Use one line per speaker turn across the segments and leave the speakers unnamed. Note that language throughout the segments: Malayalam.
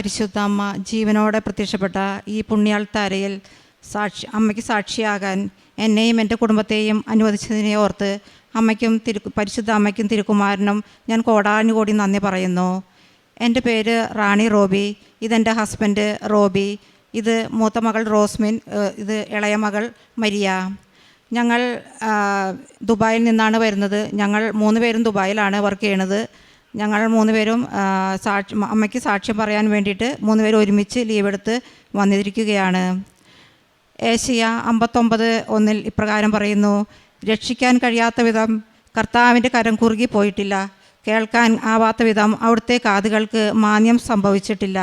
പരിശുദ്ധ അമ്മ ജീവനോടെ പ്രത്യക്ഷപ്പെട്ട ഈ പുണ്യാൾത്താരയിൽ സാക്ഷി അമ്മയ്ക്ക് സാക്ഷിയാകാൻ എന്നെയും എന്റെ കുടുംബത്തെയും അനുവദിച്ചതിനെ ഓർത്ത് അമ്മയ്ക്കും തിരു പരിശുദ്ധ അമ്മയ്ക്കും തിരുക്കുമാരനും ഞാൻ കോടാനുകോടി നന്ദി പറയുന്നു. എന്റെ പേര് റാണി റോബി ഇതെന്റെ ഹസ്ബൻഡ് റോബി ഇത് മൂത്ത മകൾ റോസ്മിൻ ഇത് ഇളയ മകൾ മരിയ. ഞങ്ങൾ ദുബായിൽ നിന്നാണ് വരുന്നത്. ഞങ്ങൾ മൂന്ന് പേരും ദുബായിലാണ് വർക്ക് ചെയ്യണത് ഞങ്ങൾ മൂന്ന് പേരും സാക്ഷി അമ്മയ്ക്ക് സാക്ഷ്യം പറയാൻ വേണ്ടിയിട്ട് മൂന്ന് പേരും ഒരുമിച്ച് ലീവ് എടുത്ത് വന്നിരിക്കുകയാണ്. ഏഷ്യ അമ്പത്തൊമ്പത് ഒന്നിൽ ഇപ്രകാരം പറയുന്നു രക്ഷിക്കാൻ കഴിയാത്ത വിധം കർത്താവിന്റെ കരം കുറുകി പോയിട്ടില്ല. കേൾക്കാൻ ആവാത്ത വിധം അവിടുത്തെ കാതുകൾക്ക് മാന്യം സംഭവിച്ചിട്ടില്ല.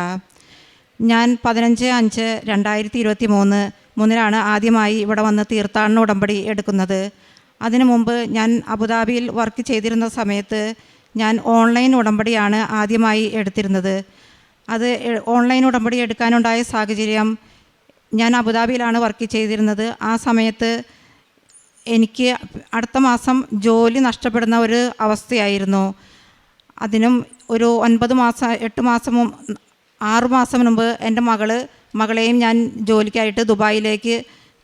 ഞാൻ പതിനഞ്ച് അഞ്ച് രണ്ടായിരത്തി ഇരുപത്തി മൂന്ന് മൂന്നിലാണ് ആദ്യമായി ഇവിടെ വന്ന് തീർത്ഥാടന ഉടമ്പടി എടുക്കുന്നത്. അതിനു മുമ്പ് ഞാൻ അബുദാബിയിൽ വർക്ക് ചെയ്തിരുന്ന സമയത്ത് ഞാൻ ഓൺലൈൻ ഉടമ്പടിയാണ് ആദ്യമായി എടുത്തിരുന്നത്. അത് ഓൺലൈൻ ഉടമ്പടി എടുക്കാനുണ്ടായ സാഹചര്യം ഞാൻ അബുദാബിയിലാണ് വർക്ക് ചെയ്തിരുന്നത്. ആ സമയത്ത് എനിക്ക് അടുത്ത മാസം ജോലി നഷ്ടപ്പെടുന്ന ഒരു അവസ്ഥയായിരുന്നു. അതിനും ഒരു ഒൻപത് മാസം എട്ട് മാസം ആറു മാസം മുമ്പ് എന്റെ മകൾ മകളെയും ഞാൻ ജോലിക്കായിട്ട് ദുബായിലേക്ക്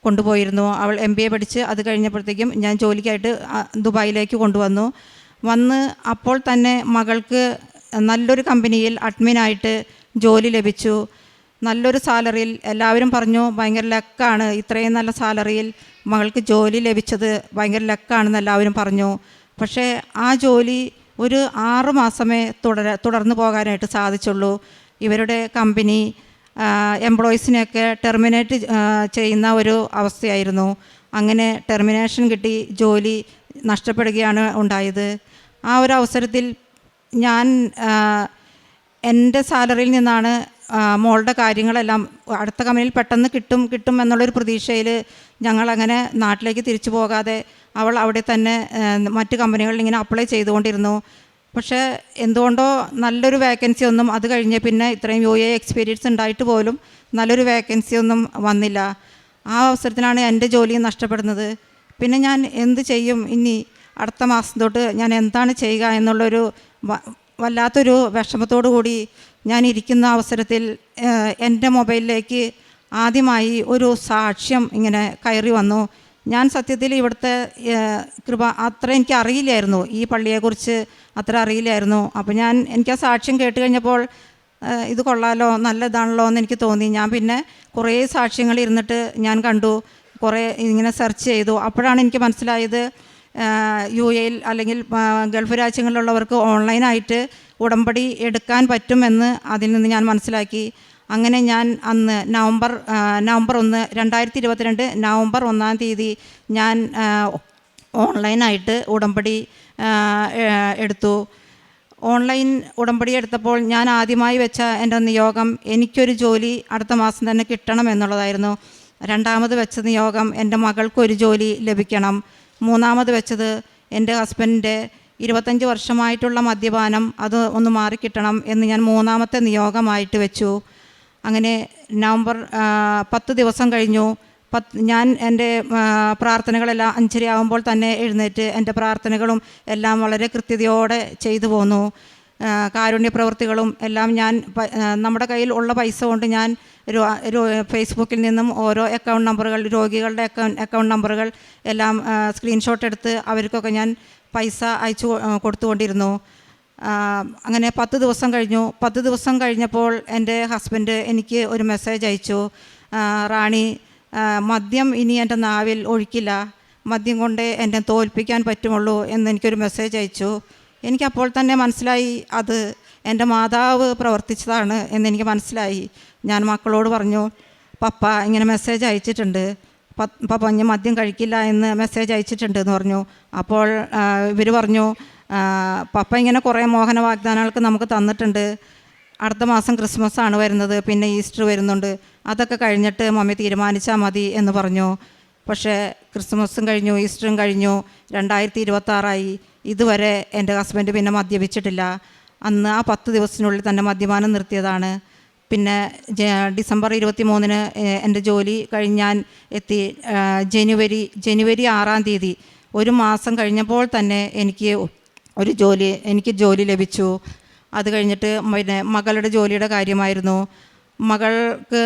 കൊണ്ടുപോയിരുന്നു. അവൾ എം ബി എ പഠിച്ച് അത് കഴിഞ്ഞപ്പോഴത്തേക്കും ഞാൻ ജോലിക്കായിട്ട് ദുബായിലേക്ക് കൊണ്ടുവന്നു. വന്ന് അപ്പോൾ തന്നെ മകൾക്ക് നല്ലൊരു കമ്പനിയിൽ അഡ്മിനായിട്ട് ജോലി ലഭിച്ചു. നല്ലൊരു സാലറിയിൽ എല്ലാവരും പറഞ്ഞു ഭയങ്കര ലക്കാണ്. ഇത്രയും നല്ല സാലറിയിൽ മകൾക്ക് ജോലി ലഭിച്ചത് ഭയങ്കര ലക്കാണെന്ന് എല്ലാവരും പറഞ്ഞു. പക്ഷേ ആ ജോലി ഒരു ആറ് മാസമേ തുടര തുടർന്നു പോകാനായിട്ട് സാധിച്ചുള്ളൂ. ഇവരുടെ കമ്പനി എംപ്ലോയീസിനെയൊക്കെ ടെർമിനേറ്റ് ചെയ്യുന്ന ഒരു അവസ്ഥയായിരുന്നു. അങ്ങനെ ടെർമിനേഷൻ കിട്ടി ജോലി നഷ്ടപ്പെടുകയാണ് ഉണ്ടായത്. ആ ഒരു അവസരത്തിൽ ഞാൻ എന്റെ സാലറിയിൽ നിന്നാണ് മോളുടെ കാര്യങ്ങളെല്ലാം അടുത്ത കമ്പനിയിൽ പെട്ടെന്ന് കിട്ടും കിട്ടും എന്നുള്ളൊരു പ്രതീക്ഷയിൽ ഞങ്ങളങ്ങനെ നാട്ടിലേക്ക് തിരിച്ചു പോകാതെ അവൾ അവിടെ തന്നെ മറ്റ് കമ്പനികളിൽ ഇങ്ങനെ അപ്ലൈ ചെയ്തുകൊണ്ടിരുന്നു. പക്ഷേ എന്തുകൊണ്ടോ നല്ലൊരു വേക്കൻസി ഒന്നും അത് കഴിഞ്ഞ് പിന്നെ ഇത്രയും യു എ എക്സ്പീരിയൻസ് ഉണ്ടായിട്ട് പോലും നല്ലൊരു വേക്കൻസി ഒന്നും വന്നില്ല. ആ അവസരത്തിലാണ് എന്റെ ജോലിയും നഷ്ടപ്പെടുന്നത്. പിന്നെ ഞാൻ എന്ത് ചെയ്യും? ഇനി അടുത്ത മാസം തൊട്ട് ഞാൻ എന്താണ് ചെയ്യുക എന്നുള്ളൊരു വല്ലാത്തൊരു വിഷമത്തോടു കൂടി ഞാൻ ഇരിക്കുന്ന അവസരത്തിൽ എന്റെ മൊബൈലിലേക്ക് ആദ്യമായി ഒരു സാക്ഷ്യം ഇങ്ങനെ കയറി വന്നു. ഞാൻ സത്യത്തിൽ ഇവിടുത്തെ കൃപ അത്ര എനിക്ക് അറിയില്ലായിരുന്നു. ഈ പള്ളിയെക്കുറിച്ച് അത്ര അറിയില്ലായിരുന്നു. അപ്പോൾ ഞാൻ എനിക്ക് ആ സാക്ഷ്യം കേട്ട് കഴിഞ്ഞപ്പോൾ ഇത് കൊള്ളാലോ നല്ലതാണല്ലോ എന്ന് എനിക്ക് തോന്നി. ഞാൻ പിന്നെ കുറേ സാക്ഷ്യങ്ങൾ ഇരുന്നിട്ട് ഞാൻ കണ്ടു. കുറേ ഇങ്ങനെ സെർച്ച് ചെയ്തു. അപ്പോഴാണ് എനിക്ക് മനസ്സിലായത് യു എയിൽ അല്ലെങ്കിൽ ഗൾഫ് രാജ്യങ്ങളിലുള്ളവർക്ക് ഓൺലൈനായിട്ട് ഉടമ്പടി എടുക്കാൻ പറ്റുമെന്ന് അതിൽ നിന്ന് ഞാൻ മനസ്സിലാക്കി. അങ്ങനെ ഞാൻ അന്ന് നവംബർ നവംബർ ഒന്ന് രണ്ടായിരത്തി ഇരുപത്തിരണ്ട് നവംബർ ഒന്നാം തീയതി ഞാൻ ഓൺലൈനായിട്ട് ഉടമ്പടി എടുത്തു. ഓൺലൈൻ ഉടമ്പടി എടുത്തപ്പോൾ ഞാൻ ആദ്യമായി വെച്ച എന്റെ നിയോഗം എനിക്കൊരു ജോലി അടുത്ത മാസം തന്നെ കിട്ടണം എന്നുള്ളതായിരുന്നു. രണ്ടാമത് വെച്ച നിയോഗം എന്റെ മകൾക്കൊരു ജോലി ലഭിക്കണം. മൂന്നാമത് വെച്ചത് എന്റെ ഹസ്ബൻഡിന്റെ ഇരുപത്തഞ്ച് വർഷമായിട്ടുള്ള മദ്യപാനം അത് ഒന്ന് മാറിക്കിട്ടണം എന്ന് ഞാൻ മൂന്നാമത്തെ നിയോഗമായിട്ട് വെച്ചു. അങ്ങനെ നവംബർ പത്ത് ദിവസം കഴിഞ്ഞു. പത്ത് ഞാൻ എന്റെ പ്രാർത്ഥനകളെല്ലാം അഞ്ചരയാകുമ്പോൾ തന്നെ എഴുന്നേറ്റ് എന്റെ പ്രാർത്ഥനകളും എല്ലാം വളരെ കൃത്യതയോടെ ചെയ്തു പോന്നു. കാരുണ്യ പ്രവൃത്തികളും എല്ലാം ഞാൻ നമ്മുടെ കയ്യിൽ ഉള്ള പൈസ കൊണ്ട് ഞാൻ ഫേസ്ബുക്കിൽ നിന്നും ഓരോ അക്കൗണ്ട് നമ്പറുകൾ രോഗികളുടെ അക്കൗണ്ട് അക്കൗണ്ട് നമ്പറുകൾ എല്ലാം സ്ക്രീൻഷോട്ട് എടുത്ത് അവർക്കൊക്കെ ഞാൻ പൈസ അയച്ചു കൊടുത്തുകൊണ്ടിരുന്നു. അങ്ങനെ പത്ത് ദിവസം കഴിഞ്ഞു. പത്ത് ദിവസം കഴിഞ്ഞപ്പോൾ എന്റെ ഹസ്ബൻഡ് എനിക്ക് ഒരു മെസ്സേജ് അയച്ചു. റാണി മദ്യം ഇനി എന്റെ നാവിൽ ഒഴിക്കില്ല. മദ്യം കൊണ്ട് എന്നെ തോൽപ്പിക്കാൻ പറ്റുമുള്ളൂ എന്നെനിക്കൊരു മെസ്സേജ് അയച്ചു. എനിക്കപ്പോൾ തന്നെ മനസ്സിലായി അത് എന്റെ മാതാവ് പ്രവർത്തിച്ചതാണ് എന്നെനിക്ക് മനസ്സിലായി. ഞാൻ മക്കളോട് പറഞ്ഞു പപ്പ ഇങ്ങനെ മെസ്സേജ് അയച്ചിട്ടുണ്ട്. പപ്പ ഞാൻ മദ്യം കഴിക്കില്ല എന്ന് മെസ്സേജ് അയച്ചിട്ടുണ്ട് എന്ന് പറഞ്ഞു. അപ്പോൾ ഇവർ പറഞ്ഞു പപ്പ ഇങ്ങനെ കുറേ മോഹന വാഗ്ദാനങ്ങൾക്ക് നമുക്ക് തന്നിട്ടുണ്ട്. അടുത്ത മാസം ക്രിസ്മസ് ആണ് വരുന്നത് പിന്നെ ഈസ്റ്റർ വരുന്നുണ്ട്. അതൊക്കെ കഴിഞ്ഞിട്ട് മമ്മി തീരുമാനിച്ചാൽ മതി എന്ന് പറഞ്ഞു. പക്ഷേ ക്രിസ്മസും കഴിഞ്ഞു ഈസ്റ്ററും കഴിഞ്ഞു. രണ്ടായിരത്തി ഇരുപത്താറായി. ഇതുവരെ എന്റെ ഹസ്ബൻഡ് പിന്നെ മദ്യപിച്ചിട്ടില്ല. അന്ന് ആ പത്ത് ദിവസത്തിനുള്ളിൽ തന്നെ മദ്യപാനം നിർത്തിയതാണ്. പിന്നെ ഡിസംബർ ഇരുപത്തി മൂന്നിന് എന്റെ ജോലി കഴിഞ്ഞ് ഞാൻ എത്തി ജനുവരി ജനുവരി ആറാം തീയതി. ഒരു മാസം കഴിഞ്ഞപ്പോൾ തന്നെ എനിക്ക് ഒരു ജോലി എനിക്ക് ജോലി ലഭിച്ചു. അത് കഴിഞ്ഞിട്ട് പിന്നെ മകളുടെ ജോലിയുടെ കാര്യമായിരുന്നു. മകൾക്ക്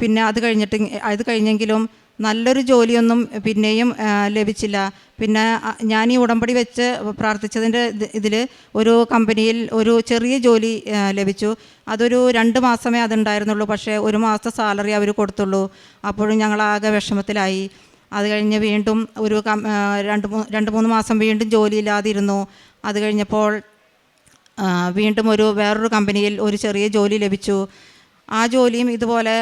പിന്നെ അത് കഴിഞ്ഞിട്ട് അത് കഴിഞ്ഞെങ്കിലും നല്ലൊരു ജോലിയൊന്നും പിന്നെയും ലഭിച്ചില്ല. പിന്നെ ഞാൻ ഈ ഉടമ്പടി വെച്ച് പ്രാർത്ഥിച്ചതിന്റെ ഇതിൽ ഒരു കമ്പനിയിൽ ഒരു ചെറിയ ജോലി ലഭിച്ചു. അതൊരു രണ്ട് മാസമേ അതുണ്ടായിരുന്നുള്ളൂ. പക്ഷേ ഒരു മാസത്തെ സാലറി അവർ കൊടുത്തുള്ളൂ. അപ്പോഴും ഞങ്ങൾ ആകെ വിഷമത്തിലായി. അത് കഴിഞ്ഞ് വീണ്ടും ഒരു രണ്ട് രണ്ട് മൂന്ന് മാസം വീണ്ടും ജോലിയില്ലാതിരുന്നു. അത് കഴിഞ്ഞപ്പോൾ വീണ്ടും ഒരു വേറൊരു കമ്പനിയിൽ ഒരു ചെറിയ ജോലി ലഭിച്ചു. ആ ജോലിയും ഇതുപോലെ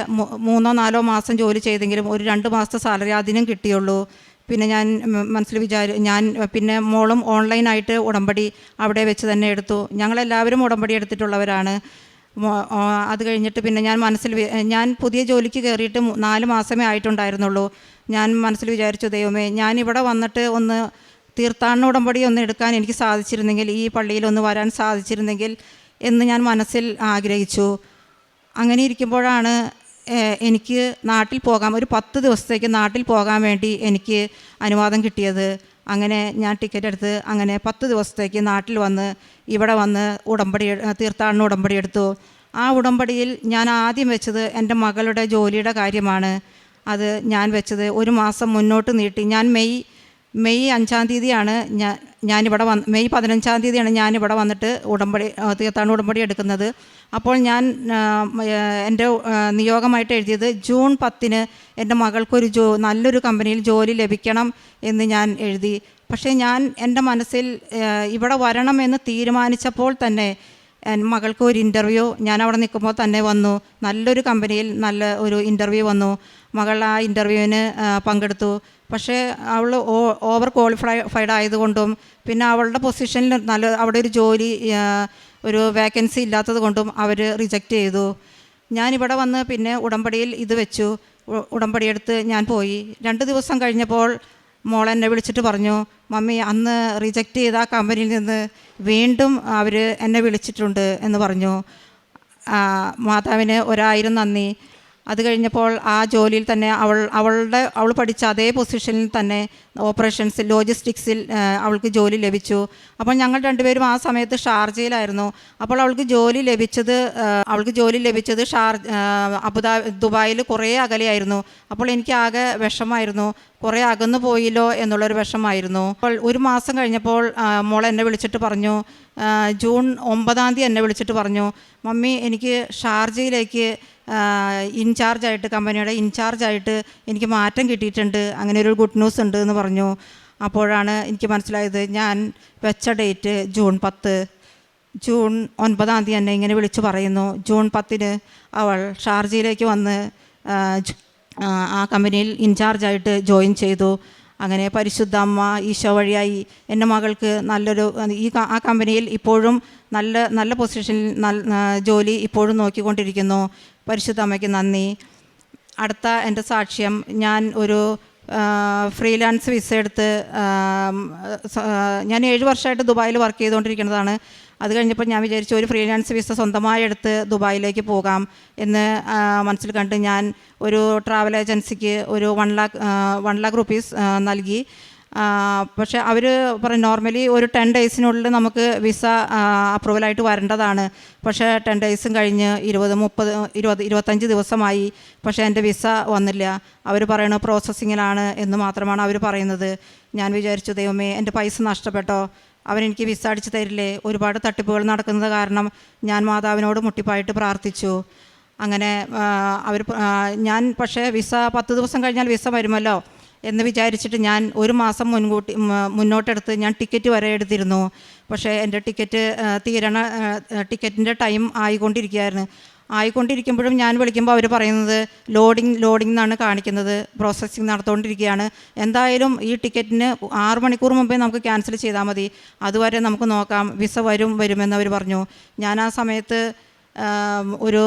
മൂന്നോ നാലോ മാസം ജോലി ചെയ്തെങ്കിലും ഒരു രണ്ട് മാസത്തെ സാലറി അതിനും കിട്ടിയുള്ളൂ. പിന്നെ ഞാൻ മനസ്സിൽ വിചാരി ഞാൻ പിന്നെ മോളും ഓൺലൈനായിട്ട് ഉടമ്പടി അവിടെ വെച്ച് തന്നെ എടുത്തു. ഞങ്ങളെല്ലാവരും ഉടമ്പടി എടുത്തിട്ടുള്ളവരാണ്. അത് കഴിഞ്ഞിട്ട് പിന്നെ ഞാൻ മനസ്സിൽ ഞാൻ പുതിയ ജോലിക്ക് കയറിയിട്ട് നാല് മാസമേ ആയിട്ടുണ്ടായിരുന്നുള്ളൂ. ഞാൻ മനസ്സിൽ വിചാരിച്ചു ദൈവമേ ഞാൻ ഇവിടെ വന്നിട്ട് ഒന്ന് തീർത്ഥാടന ഉടമ്പടി ഒന്ന് എടുക്കാൻ എനിക്ക് സാധിച്ചിരുന്നെങ്കിൽ ഈ പള്ളിയിൽ ഒന്ന് വരാൻ സാധിച്ചിരുന്നെങ്കിൽ എന്ന് ഞാൻ മനസ്സിൽ ആഗ്രഹിച്ചു. അങ്ങനെ ഇരിക്കുമ്പോഴാണ് എനിക്ക് നാട്ടിൽ പോകാൻ ഒരു പത്ത് ദിവസത്തേക്ക് നാട്ടിൽ പോകാൻ വേണ്ടി എനിക്ക് അനുവാദം കിട്ടിയത്. അങ്ങനെ ഞാൻ ടിക്കറ്റ് എടുത്ത് അങ്ങനെ പത്ത് ദിവസത്തേക്ക് നാട്ടിൽ വന്ന് ഇവിടെ വന്ന് ഉടമ്പടി തീർത്ഥാടന ഉടമ്പടി എടുത്തു. ആ ഉടമ്പടിയിൽ ഞാൻ ആദ്യം വെച്ചത് എന്റെ മകളുടെ ജോലിയുടെ കാര്യമാണ്. അത് ഞാൻ വെച്ചത് ഒരു മാസം മുന്നോട്ട് നീട്ടി. ഞാൻ മെയ് മെയ് അഞ്ചാം തീയതിയാണ് ഞാൻ ഞാനിവിടെ വന്ന് മെയ് പതിനഞ്ചാം തീയതിയാണ് ഞാനിവിടെ വന്നിട്ട് ഉടമ്പടി തീർത്ഥാടന ഉടമ്പടി എടുക്കുന്നത്. അപ്പോൾ ഞാൻ എന്റെ നിയോഗമായിട്ട് എഴുതിയത് ജൂൺ പത്തിന് എന്റെ മകൾക്കൊരു ജോ നല്ലൊരു കമ്പനിയിൽ ജോലി ലഭിക്കണം എന്ന് ഞാൻ എഴുതി. പക്ഷേ ഞാൻ എന്റെ മനസ്സിൽ ഇവിടെ വരണമെന്ന് തീരുമാനിച്ചപ്പോൾ തന്നെ മകൾക്ക് ഒരു ഇന്റർവ്യൂ ഞാൻ അവിടെ നിൽക്കുമ്പോൾ തന്നെ വന്നു. നല്ലൊരു കമ്പനിയിൽ നല്ല ഒരു ഇന്റർവ്യൂ വന്നു. മകൾ ആ ഇന്റർവ്യൂവിന് പങ്കെടുത്തു. പക്ഷേ അവൾ ഓവർ ക്വാളിഫൈഡ് ആയതുകൊണ്ടും പിന്നെ അവളുടെ പൊസിഷനിൽ നല്ല അവിടെ ഒരു ജോലി ഒരു വേക്കൻസി ഇല്ലാത്തത് കൊണ്ടും അവർ റിജക്റ്റ് ചെയ്തു. ഞാനിവിടെ വന്ന് പിന്നെ ഉടമ്പടിയിൽ ഇത് വെച്ചു. ഉടമ്പടി എടുത്ത് ഞാൻ പോയി. രണ്ട് ദിവസം കഴിഞ്ഞപ്പോൾ മോൾ എന്നെ വിളിച്ചിട്ട് പറഞ്ഞു മമ്മി അന്ന് റിജക്റ്റ് ചെയ്ത ആ കമ്പനിയിൽ നിന്ന് വീണ്ടും അവർ എന്നെ വിളിച്ചിട്ടുണ്ട് എന്ന് പറഞ്ഞു. മാതാവിന് ഒരായിരം നന്ദി. അത് കഴിഞ്ഞപ്പോൾ ആ ജോലിയിൽ തന്നെ അവൾ അവളുടെ അവൾ പഠിച്ച അതേ പൊസിഷനിൽ തന്നെ ഓപ്പറേഷൻസ് ലോജിസ്റ്റിക്സിൽ അവൾക്ക് ജോലി ലഭിച്ചു. അപ്പോൾ ഞങ്ങൾ രണ്ടുപേരും ആ സമയത്ത് ഷാർജയിലായിരുന്നു. അപ്പോൾ അവൾക്ക് ജോലി ലഭിച്ചത് അവൾക്ക് ജോലി ലഭിച്ചത് ഷാർ അബുദാ ദുബായിൽ കുറേ അകലെയായിരുന്നു. അപ്പോൾ എനിക്ക് ആകെ വിഷമായിരുന്നു കുറേ അകന്നു പോയില്ലോ എന്നുള്ളൊരു വിഷമായിരുന്നു അപ്പോൾ ഒരു മാസം കഴിഞ്ഞപ്പോൾ മോൾ എന്നെ വിളിച്ചിട്ട് പറഞ്ഞു ജൂൺ ഒമ്പതാം തീയതി എന്നെ വിളിച്ചിട്ട് പറഞ്ഞു മമ്മി എനിക്ക് ഷാർജയിലേക്ക് ഇൻചാർജായിട്ട് കമ്പനിയുടെ ഇൻചാർജായിട്ട് എനിക്ക് മാറ്റം കിട്ടിയിട്ടുണ്ട്. അങ്ങനെ ഒരു ഗുഡ് ന്യൂസ് ഉണ്ട് എന്ന് പറഞ്ഞു. അപ്പോഴാണ് എനിക്ക് മനസ്സിലായത് ഞാൻ വെച്ച ഡേറ്റ് ജൂൺ പത്ത്. ജൂൺ ഒൻപതാം തീയതി എന്നെ ഇങ്ങനെ വിളിച്ചു പറയുന്നു. ജൂൺ പത്തിന് അവൾ ഷാർജയിലേക്ക് വന്ന് ഇൻചാർജ് ആ കമ്പനിയിൽ ഇൻചാർജായിട്ട് ജോയിൻ ചെയ്തു. അങ്ങനെ പരിശുദ്ധ അമ്മ ഈശോ വഴിയായി എന്റെ മകൾക്ക് നല്ലൊരു ഈ ആ കമ്പനിയിൽ ഇപ്പോഴും നല്ല നല്ല പൊസിഷനിൽ ജോലി ഇപ്പോഴും നോക്കിക്കൊണ്ടിരിക്കുന്നു. പരിശുദ്ധ അമ്മയ്ക്ക് നന്ദി. അടുത്ത എന്റെ സാക്ഷ്യം ഞാൻ ഒരു ഫ്രീലാൻസ് വിസ എടുത്ത് ഞാൻ ഏഴ് വർഷമായിട്ട് ദുബായിൽ വർക്ക് ചെയ്തുകൊണ്ടിരിക്കുന്നതാണ്. അത് കഴിഞ്ഞപ്പോൾ ഞാൻ വിചാരിച്ചു ഒരു ഫ്രീലാൻസ് വിസ സ്വന്തമായി എടുത്ത് ദുബായിലേക്ക് പോകാം എന്ന് മനസ്സിൽ കണ്ട് ഞാൻ ഒരു ട്രാവൽ ഏജൻസിക്ക് ഒരു one lakh one lakh rupees നൽകി. പക്ഷെ അവർ പറഞ്ഞു നോർമലി ഒരു ടെൻ ഡേയ്സിനുള്ളിൽ നമുക്ക് വിസ അപ്രൂവലായിട്ട് വരേണ്ടതാണ്. പക്ഷേ ടെൻ ഡേയ്സും കഴിഞ്ഞ് ഇരുപത് മുപ്പത് ഇരുപത് ഇരുപത്തഞ്ച് ദിവസമായി പക്ഷേ എന്റെ വിസ വന്നില്ല. അവർ പറയണ പ്രോസസ്സിങ്ങിലാണ് എന്ന് മാത്രമാണ് അവർ പറയുന്നത്. ഞാൻ വിചാരിച്ചു ദൈവമേ എന്റെ പൈസ നഷ്ടപ്പെട്ടോ? അവരെനിക്ക് വിസ അടിച്ച് തരില്ലേ? ഒരുപാട് തട്ടിപ്പുകൾ നടക്കുന്നത് കാരണം ഞാൻ മാതാവിനോട് മുട്ടിപ്പായിട്ട് പ്രാർത്ഥിച്ചു. അങ്ങനെ അവർ ഞാൻ പക്ഷേ വിസ പത്ത് ദിവസം കഴിഞ്ഞാൽ വിസ വരുമല്ലോ എന്ന് വിചാരിച്ചിട്ട് ഞാൻ ഒരു മാസം മുൻകൂട്ടി മുന്നോട്ടെടുത്ത് ഞാൻ ടിക്കറ്റ് വരെ എടുത്തിരുന്നു. പക്ഷേ എന്റെ ടിക്കറ്റ് തീരണ ടിക്കറ്റിന്റെ ടൈം ആയിക്കൊണ്ടിരിക്കുകയായിരുന്നു. ആയിക്കൊണ്ടിരിക്കുമ്പോഴും ഞാൻ വിളിക്കുമ്പോൾ അവർ പറയുന്നത് ലോഡിങ് ലോഡിംഗ് എന്നാണ് കാണിക്കുന്നത്. പ്രോസസ്സിങ് നടത്തുകൊണ്ടിരിക്കുകയാണ് എന്തായാലും ഈ ടിക്കറ്റിന് ആറ് മണിക്കൂർ മുമ്പേ നമുക്ക് ക്യാൻസൽ ചെയ്താൽ മതി. അതുവരെ നമുക്ക് നോക്കാം. വിസ വരും വരുമെന്ന് അവർ പറഞ്ഞു. ഞാൻ ആ സമയത്ത് ഒരു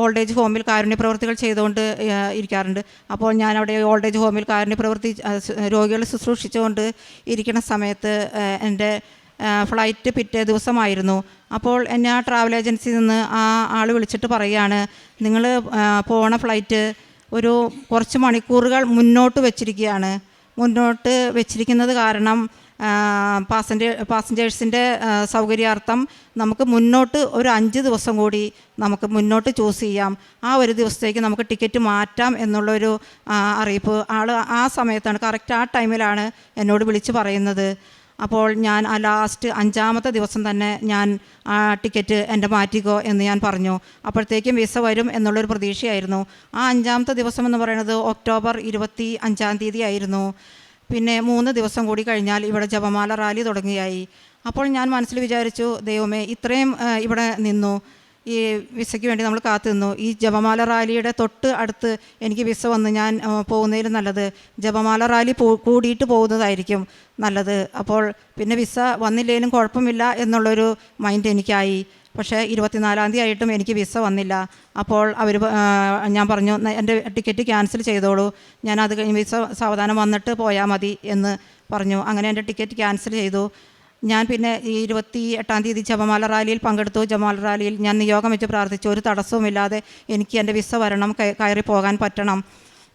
ഓൾഡ് ഏജ് ഹോമിൽ കാരുണ്യ പ്രവൃത്തികൾ ചെയ്തുകൊണ്ട് ഇരിക്കാറുണ്ട്. അപ്പോൾ ഞാൻ അവിടെ ഓൾഡ് ഏജ് ഹോമിൽ കാരുണ്യ പ്രവൃത്തി രോഗികളെ ശുശ്രൂഷിച്ചുകൊണ്ട് ഇരിക്കുന്ന സമയത്ത് എന്റെ ഫ്ലൈറ്റ് പിറ്റേ ദിവസമായിരുന്നു. അപ്പോൾ എന്നെ ആ ട്രാവൽ ഏജൻസിയിൽ നിന്ന് ആ ആൾ വിളിച്ചിട്ട് പറയുകയാണ് നിങ്ങൾ പോണ ഫ്ലൈറ്റ് ഒരു കുറച്ച് മണിക്കൂറുകൾ മുന്നോട്ട് വെച്ചിരിക്കുകയാണ്. മുന്നോട്ട് വെച്ചിരിക്കുന്നത് കാരണം പാസഞ്ചേ പാസഞ്ചേഴ്സിന്റെ സൗകര്യാർത്ഥം നമുക്ക് മുന്നോട്ട് ഒരു അഞ്ച് ദിവസം കൂടി നമുക്ക് മുന്നോട്ട് ചൂസ് ചെയ്യാം. ആ ഒരു ദിവസത്തേക്ക് നമുക്ക് ടിക്കറ്റ് മാറ്റാം എന്നുള്ളൊരു അറിയിപ്പ് ആൾ ആ സമയത്താണ് കറക്റ്റ് ആ ടൈമിലാണ് എന്നോട് വിളിച്ച് പറയുന്നത്. അപ്പോൾ ഞാൻ ആ ലാസ്റ്റ് അഞ്ചാമത്തെ ദിവസം തന്നെ ഞാൻ ആ ടിക്കറ്റ് എന്റെ മാറ്റിക്കോ എന്ന് ഞാൻ പറഞ്ഞു. അപ്പോഴത്തേക്കും വിസ വരും എന്നുള്ളൊരു പ്രതീക്ഷയായിരുന്നു. ആ അഞ്ചാമത്തെ ദിവസം എന്ന് പറയുന്നത് ഒക്ടോബർ ഇരുപത്തി അഞ്ചാം തീയതി ആയിരുന്നു. പിന്നെ മൂന്ന് ദിവസം കൂടി കഴിഞ്ഞാൽ ഇവിടെ ജപമാല റാലി തുടങ്ങിയായി. അപ്പോൾ ഞാൻ മനസ്സിൽ വിചാരിച്ചു ദൈവമേ ഇത്രയും ഇവിടെ നിന്നു. ഈ വിസയ്ക്ക് വേണ്ടി നമ്മൾ കാത്തു നിന്നു ഈ ജപമാല റാലിയുടെ തൊട്ട് അടുത്ത് എനിക്ക് വിസ വന്ന് ഞാൻ പോകുന്നതിലും നല്ലത് ജപമാല റാലി കൂടിയിട്ട് പോകുന്നതായിരിക്കും നല്ലത്. അപ്പോൾ പിന്നെ വിസ വന്നില്ലേലും കുഴപ്പമില്ല എന്നുള്ളൊരു മൈൻഡ് എനിക്കായി. പക്ഷേ ഇരുപത്തിനാലാം തീയതി ആയിട്ടും എനിക്ക് വിസ വന്നില്ല. അപ്പോൾ അവർ ഞാൻ പറഞ്ഞു എന്റെ ടിക്കറ്റ് ക്യാൻസൽ ചെയ്തോളൂ. ഞാൻ അത് കഴിഞ്ഞ് വിസ സാവധാനം വന്നിട്ട് പോയാൽ മതി എന്ന് പറഞ്ഞു. അങ്ങനെ എന്റെ ടിക്കറ്റ് ക്യാൻസൽ ചെയ്തു. ഞാൻ പിന്നെ ഈ ഇരുപത്തി എട്ടാം തീയതി ജപമാല റാലിയിൽ പങ്കെടുത്തു. ജപമാല റാലിയിൽ ഞാൻ നിയോഗം വെച്ച് പ്രാർത്ഥിച്ചു. ഒരു തടസ്സവുമില്ലാതെ എനിക്ക് എന്റെ വിസ വരണം കയറി പോകാൻ പറ്റണം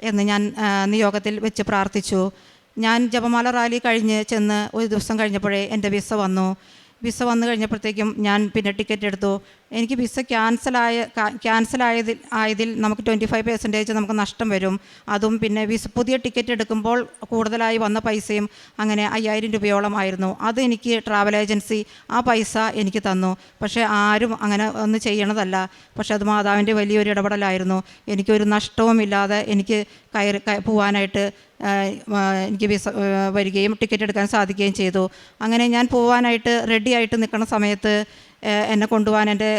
എന്ന് ഞാൻ നിയോഗത്തിൽ വെച്ച് പ്രാർത്ഥിച്ചു. ഞാൻ ജപമാല റാലി കഴിഞ്ഞ് ചെന്ന് ഒരു ദിവസം കഴിഞ്ഞപ്പോഴേ എന്റെ വിസ വന്നു. വിസ വന്നു കഴിഞ്ഞപ്പോഴത്തേക്കും ഞാൻ പിന്നെ ടിക്കറ്റ് എടുത്തു. എനിക്ക് വിസ ക്യാൻസലായ ക്യാൻസലായതിൽ ആയതിൽ നമുക്ക് ട്വന്റി ഫൈവ് പെർസെന്റേജ് നമുക്ക് നഷ്ടം വരും. അതും പിന്നെ വിസ പുതിയ ടിക്കറ്റ് എടുക്കുമ്പോൾ കൂടുതലായി വന്ന പൈസയും അങ്ങനെ അയ്യായിരം രൂപയോളം ആയിരുന്നു. അത് എനിക്ക് ട്രാവൽ ഏജൻസി ആ പൈസ എനിക്ക് തന്നു. പക്ഷേ ആരും അങ്ങനെ ഒന്നും ചെയ്യണതല്ല. പക്ഷേ അത് മാതാവിന്റെ വലിയൊരു ഇടപെടലായിരുന്നു. എനിക്കൊരു നഷ്ടവുമില്ലാതെ എനിക്ക് കയറി പോവാനായിട്ട് എനിക്ക് വിസ വരികയും ടിക്കറ്റ് എടുക്കാൻ സാധിക്കുകയും ചെയ്തു. അങ്ങനെ ഞാൻ പോവാനായിട്ട് റെഡി ആയിട്ട് നിൽക്കുന്ന സമയത്ത് എന്നെ കൊണ്ടുപോകാൻ എന്റെ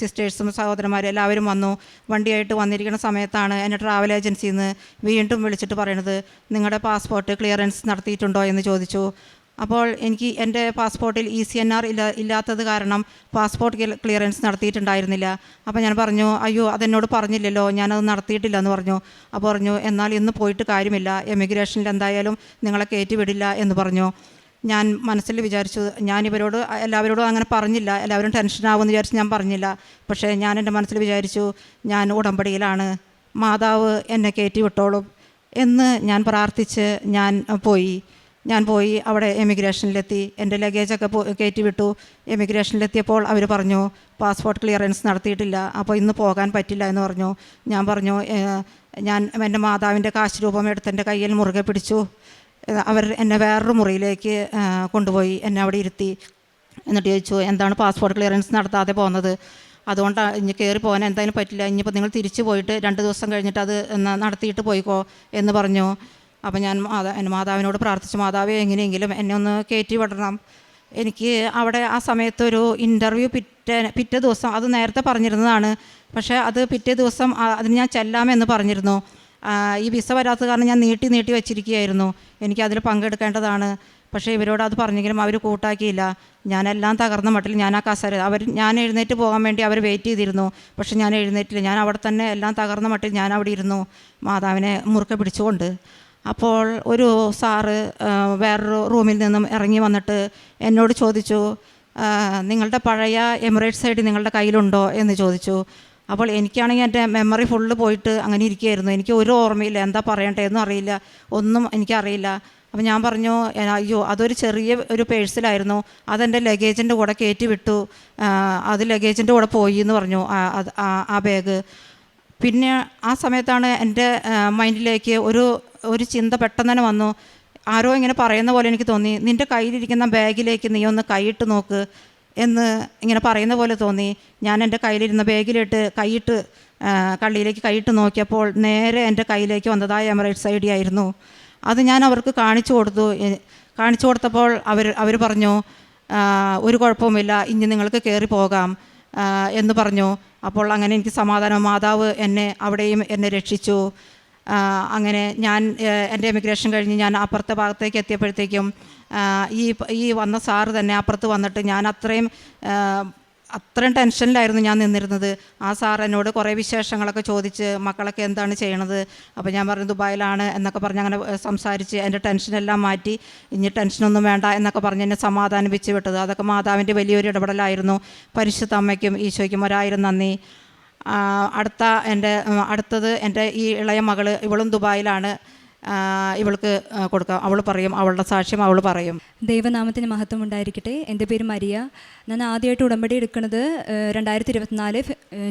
സിസ്റ്റേഴ്സും സഹോദരന്മാരും എല്ലാവരും വന്നു. വണ്ടിയായിട്ട് വന്നിരിക്കുന്ന സമയത്താണ് എന്നെ ട്രാവൽ ഏജൻസിയിൽ നിന്ന് വീണ്ടും വിളിച്ചിട്ട് പറയണത് നിങ്ങളുടെ പാസ്പോർട്ട് ക്ലിയറൻസ് നടത്തിയിട്ടുണ്ടോ? എന്ന് ചോദിച്ചു. അപ്പോൾ എനിക്ക് എന്റെ പാസ്പോർട്ടിൽ ഇ സി എൻ ആർ ഇല്ല ഇല്ലാത്തത് കാരണം പാസ്പോർട്ട് ക്ലിയറൻസ് നടത്തിയിട്ടുണ്ടായിരുന്നില്ല. അപ്പോൾ ഞാൻ പറഞ്ഞു അയ്യോ അതെന്നോട് പറഞ്ഞില്ലല്ലോ ഞാനത് നടത്തിയിട്ടില്ല എന്ന് പറഞ്ഞു. അപ്പോൾ പറഞ്ഞു എന്നാൽ ഇന്ന് പോയിട്ട് കാര്യമില്ല എമിഗ്രേഷനിൽ എന്തായാലും നിങ്ങളെ കയറ്റി വിടില്ല എന്ന് പറഞ്ഞു. ഞാൻ മനസ്സിൽ വിചാരിച്ചു ഞാൻ ഇവരോട് എല്ലാവരോടും അങ്ങനെ പറഞ്ഞില്ല എല്ലാവരും ടെൻഷനാവുമെന്ന് വിചാരിച്ച് ഞാൻ പറഞ്ഞില്ല. പക്ഷേ ഞാൻ എന്റെ മനസ്സിൽ വിചാരിച്ചു ഞാൻ ഉടമ്പടിയിലാണ്. മാതാവ് എന്നെ കയറ്റി വിട്ടോളും എന്ന് ഞാൻ പ്രാർത്ഥിച്ച് ഞാൻ പോയി. ഞാൻ പോയി അവിടെ എമിഗ്രേഷനിലെത്തി എന്റെ ലഗേജൊക്കെ പോ കയറ്റി വിട്ടു. എമിഗ്രേഷനിലെത്തിയപ്പോൾ അവർ പറഞ്ഞു പാസ്പോർട്ട് ക്ലിയറൻസ് നടത്തിയിട്ടില്ല. അപ്പോൾ ഇന്ന് പോകാൻ പറ്റില്ല എന്ന് പറഞ്ഞു. ഞാൻ പറഞ്ഞു ഞാൻ എന്റെ മാതാവിന്റെ കാശ് രൂപം എടുത്ത് എന്റെ കയ്യിൽ മുറുകെ പിടിച്ചു. അവർ എന്നെ വേറൊരു മുറിയിലേക്ക് കൊണ്ടുപോയി എന്നെ അവിടെ ഇരുത്തി. എന്നിട്ട് ചോദിച്ചു എന്താണ് പാസ്പോർട്ട് ക്ലിയറൻസ് നടത്താതെ പോകുന്നത്? അതുകൊണ്ടാണ് ഇനി കയറി പോകാൻ എന്തായാലും പറ്റില്ല. ഇനിയിപ്പോൾ നിങ്ങൾ തിരിച്ചു പോയിട്ട് രണ്ട് ദിവസം കഴിഞ്ഞിട്ട് അത് നടത്തിയിട്ട് പോയിക്കോ? എന്ന് പറഞ്ഞു. അപ്പോൾ ഞാൻ മാതാ മാതാവിനോട് പ്രാർത്ഥിച്ചു മാതാവ് എങ്ങനെയെങ്കിലും എന്നെ ഒന്ന് കയറ്റി വിടണം. എനിക്ക് അവിടെ ആ സമയത്തൊരു ഇന്റർവ്യൂ പിറ്റേ പിറ്റേ ദിവസം അത് നേരത്തെ പറഞ്ഞിരുന്നതാണ്. പക്ഷേ അത് പിറ്റേ ദിവസം അതിന് ഞാൻ ചെല്ലാമെന്ന് പറഞ്ഞിരുന്നു. ഈ വിസ വരാത്തത് കാരണം ഞാൻ നീട്ടി നീട്ടി വെച്ചിരിക്കുകയായിരുന്നു. എനിക്ക് അതിൽ പങ്കെടുക്കേണ്ടതാണ്. പക്ഷേ ഇവരോട് അത് പറഞ്ഞെങ്കിലും അവർ കൂട്ടാക്കിയില്ല. ഞാനെല്ലാം തകർന്ന മട്ടിൽ ഞാൻ ആ കസര അവർ ഞാൻ എഴുന്നേറ്റ് പോകാൻ വേണ്ടി അവർ വെയിറ്റ് ചെയ്തിരുന്നു. പക്ഷേ ഞാൻ എഴുന്നേറ്റില്ല. ഞാൻ അവിടെ തന്നെ എല്ലാം തകർന്ന മട്ടിൽ ഞാൻ അവിടെ ഇരുന്നു. മാതാവിനെ മുറുക്കെ പിടിച്ചുകൊണ്ട് അപ്പോൾ ഒരു സാറ് വേറൊരു റൂമിൽ നിന്നും ഇറങ്ങി വന്നിട്ട് എന്നോട് ചോദിച്ചു നിങ്ങളുടെ പഴയ എമിറേറ്റ്സ് ഐ ഡി നിങ്ങളുടെ കയ്യിലുണ്ടോ എന്ന് ചോദിച്ചു. അപ്പോൾ എനിക്കാണെങ്കിൽ എന്റെ മെമ്മറി ഫുള്ള് പോയിട്ട് അങ്ങനെ ഇരിക്കുകയായിരുന്നു. എനിക്ക് ഒരു ഓർമ്മയില്ല എന്താ പറയണ്ടേന്നും അറിയില്ല ഒന്നും എനിക്കറിയില്ല. അപ്പോൾ ഞാൻ പറഞ്ഞു അയ്യോ അതൊരു ചെറിയ ഒരു പേഴ്സിലായിരുന്നു. അതെന്റെ ലഗേജിന്റെ കൂടെ കയറ്റി വിട്ടു. അത് ലഗേജിന്റെ കൂടെ പോയി എന്ന് പറഞ്ഞു ആ ബാഗ്. പിന്നെ ആ സമയത്താണ് എന്റെ മൈൻഡിലേക്ക് ഒരു ഒരു ചിന്ത പെട്ടെന്ന് തന്നെ വന്നു. ആരോ ഇങ്ങനെ പറയുന്ന പോലെ എനിക്ക് തോന്നി. നിന്റെ കയ്യിലിരിക്കുന്ന ബാഗിലേക്ക് നീ ഒന്ന് കൈയിട്ട് നോക്ക് എന്ന് ഇങ്ങനെ പറയുന്ന പോലെ തോന്നി. ഞാൻ എന്റെ കയ്യിലിരുന്ന ബാഗിലിട്ട് കൈയിട്ട് കള്ളിയിലേക്ക് കൈയിട്ട് നോക്കിയപ്പോൾ നേരെ എന്റെ കയ്യിലേക്ക് വന്നതായ എമറേറ്റ്സ് ഐ ഡി ആയിരുന്നു. അത് ഞാൻ അവർക്ക് കാണിച്ചു കൊടുത്തു. കാണിച്ചു കൊടുത്തപ്പോൾ അവർ അവർ പറഞ്ഞു ഒരു കുഴപ്പവുമില്ല. ഇനി നിങ്ങൾക്ക് കയറി പോകാം എന്ന് പറഞ്ഞു. അപ്പോൾ അങ്ങനെ എനിക്ക് സമാധാനം. മാതാവ് എന്നെ അവിടെയും എന്നെ രക്ഷിച്ചു. അങ്ങനെ ഞാൻ എന്റെ എമിഗ്രേഷൻ കഴിഞ്ഞ് ഞാൻ അപ്പുറത്തെ ഭാഗത്തേക്ക് എത്തിയപ്പോഴത്തേക്കും ഈ ഈ വന്ന സാറ് തന്നെ അപ്പുറത്ത് വന്നിട്ട് ഞാൻ അത്രയും അത്രയും ടെൻഷനിലായിരുന്നു ഞാൻ നിന്നിരുന്നത്. ആ സാർ എന്നോട് കുറേ വിശേഷങ്ങളൊക്കെ ചോദിച്ച് മക്കളൊക്കെ എന്താണ് ചെയ്യണത്? അപ്പോൾ ഞാൻ പറഞ്ഞു ദുബായിലാണ് എന്നൊക്കെ പറഞ്ഞ് അങ്ങനെ സംസാരിച്ച് എന്റെ ടെൻഷനെല്ലാം മാറ്റി. ഇനി ടെൻഷനൊന്നും വേണ്ട എന്നൊക്കെ പറഞ്ഞ് എന്നെ സമാധാനിപ്പിച്ച് വിട്ടത്. അതൊക്കെ മാതാവിന്റെ വലിയൊരു ഇടപെടലായിരുന്നു. പരിശുദ്ധ അമ്മയ്ക്കും ഈശോയ്ക്കും ഒരായിരം നന്ദി. അടുത്ത എന്റെ അടുത്തത് എന്റെ ഈ ഇളയ മകൾ ഇവളും ദുബായിലാണ്. ഇവൾക്ക് കൊടുക്കാം അവൾ പറയും അവളുടെ സാക്ഷ്യം അവൾ പറയും.
ദൈവനാമത്തിന് മഹത്വം ഉണ്ടായിരിക്കട്ടെ. എന്റെ പേര് മരിയ. ഞാൻ ആദ്യമായിട്ട് ഉടമ്പടി എടുക്കുന്നത് രണ്ടായിരത്തി ഇരുപത്തിനാല്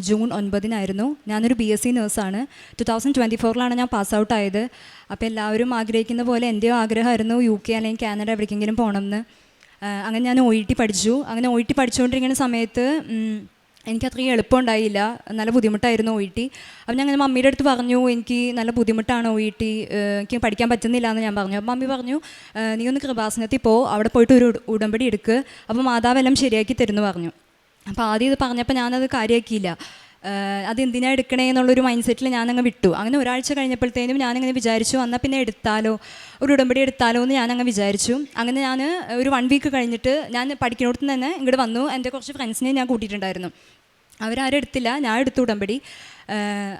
ജൂൺ ഒൻപതിനായിരുന്നു. ഞാനൊരു ബി എസ് സി നേഴ്സാണ്. ടു തൗസൻഡ് ട്വന്റി ഫോറിലാണ് ഞാൻ പാസ് ഔട്ട് ആയത് അപ്പോൾ എല്ലാവരും ആഗ്രഹിക്കുന്ന പോലെ എന്റെയും ആഗ്രഹമായിരുന്നു യു കെ അല്ലെങ്കിൽ കാനഡ എവിടേക്കെങ്കിലും പോകണം എന്ന് അങ്ങനെ ഞാൻ ഒ ഇ ടി പഠിച്ചു. അങ്ങനെ ഒ ഇ ടി പഠിച്ചുകൊണ്ടിരിക്കുന്ന സമയത്ത് ഉം, എനിക്ക് അത്രയും എളുപ്പമുണ്ടായില്ല. നല്ല ബുദ്ധിമുട്ടായിരുന്നു ഒ ഇ ടി. അപ്പം ഞാൻ അങ്ങനെ മമ്മിയുടെ അടുത്ത് പറഞ്ഞു എനിക്ക് നല്ല ബുദ്ധിമുട്ടാണ് ഒ ഇ ടി. എനിക്ക് പഠിക്കാൻ പറ്റുന്നില്ല എന്ന് ഞാൻ പറഞ്ഞു. അപ്പം മമ്മി പറഞ്ഞു നീ ഒന്ന് കൃപാസനത്തിൽ പോ അവിടെ പോയിട്ട് ഒരു ഉട- ഉടമ്പടി എടുക്ക്. അപ്പോൾ മാതാവെല്ലാം ശരിയാക്കി തരുമെന്ന് പറഞ്ഞു. അപ്പോൾ ആദ്യം ഇത് പറഞ്ഞപ്പോൾ ഞാനത് കാര്യമാക്കിയില്ല ഏഹ്, അത് എന്തിനാ എടുക്കണേ എന്നുള്ളൊരു മൈൻഡ് സെറ്റിൽ ഞാനങ്ങ് വിട്ടു. അങ്ങനെ ഒരാഴ്ച കഴിഞ്ഞപ്പോഴത്തേനും ഞാനങ്ങനെ വിചാരിച്ചു എന്നാൽ പിന്നെ എടുത്താലോ? ഒരു ഉടമ്പടി എടുത്താലോ? എന്ന് ഞാനങ്ങ് വിചാരിച്ചു. അങ്ങനെ ഞാൻ ഒരു വൺ വീക്ക് കഴിഞ്ഞിട്ട് ഞാൻ പഠിക്കുന്നിടത്ത് തന്നെ ഇങ്ങോട്ട് വന്നു. എന്റെ കുറച്ച് ഫ്രണ്ട്സിനെ ഞാൻ കൂട്ടിയിട്ടുണ്ടായിരുന്നു. അവരാരും എടുത്തില്ല. ഞാൻ എടുത്തു ഉടമ്പടി.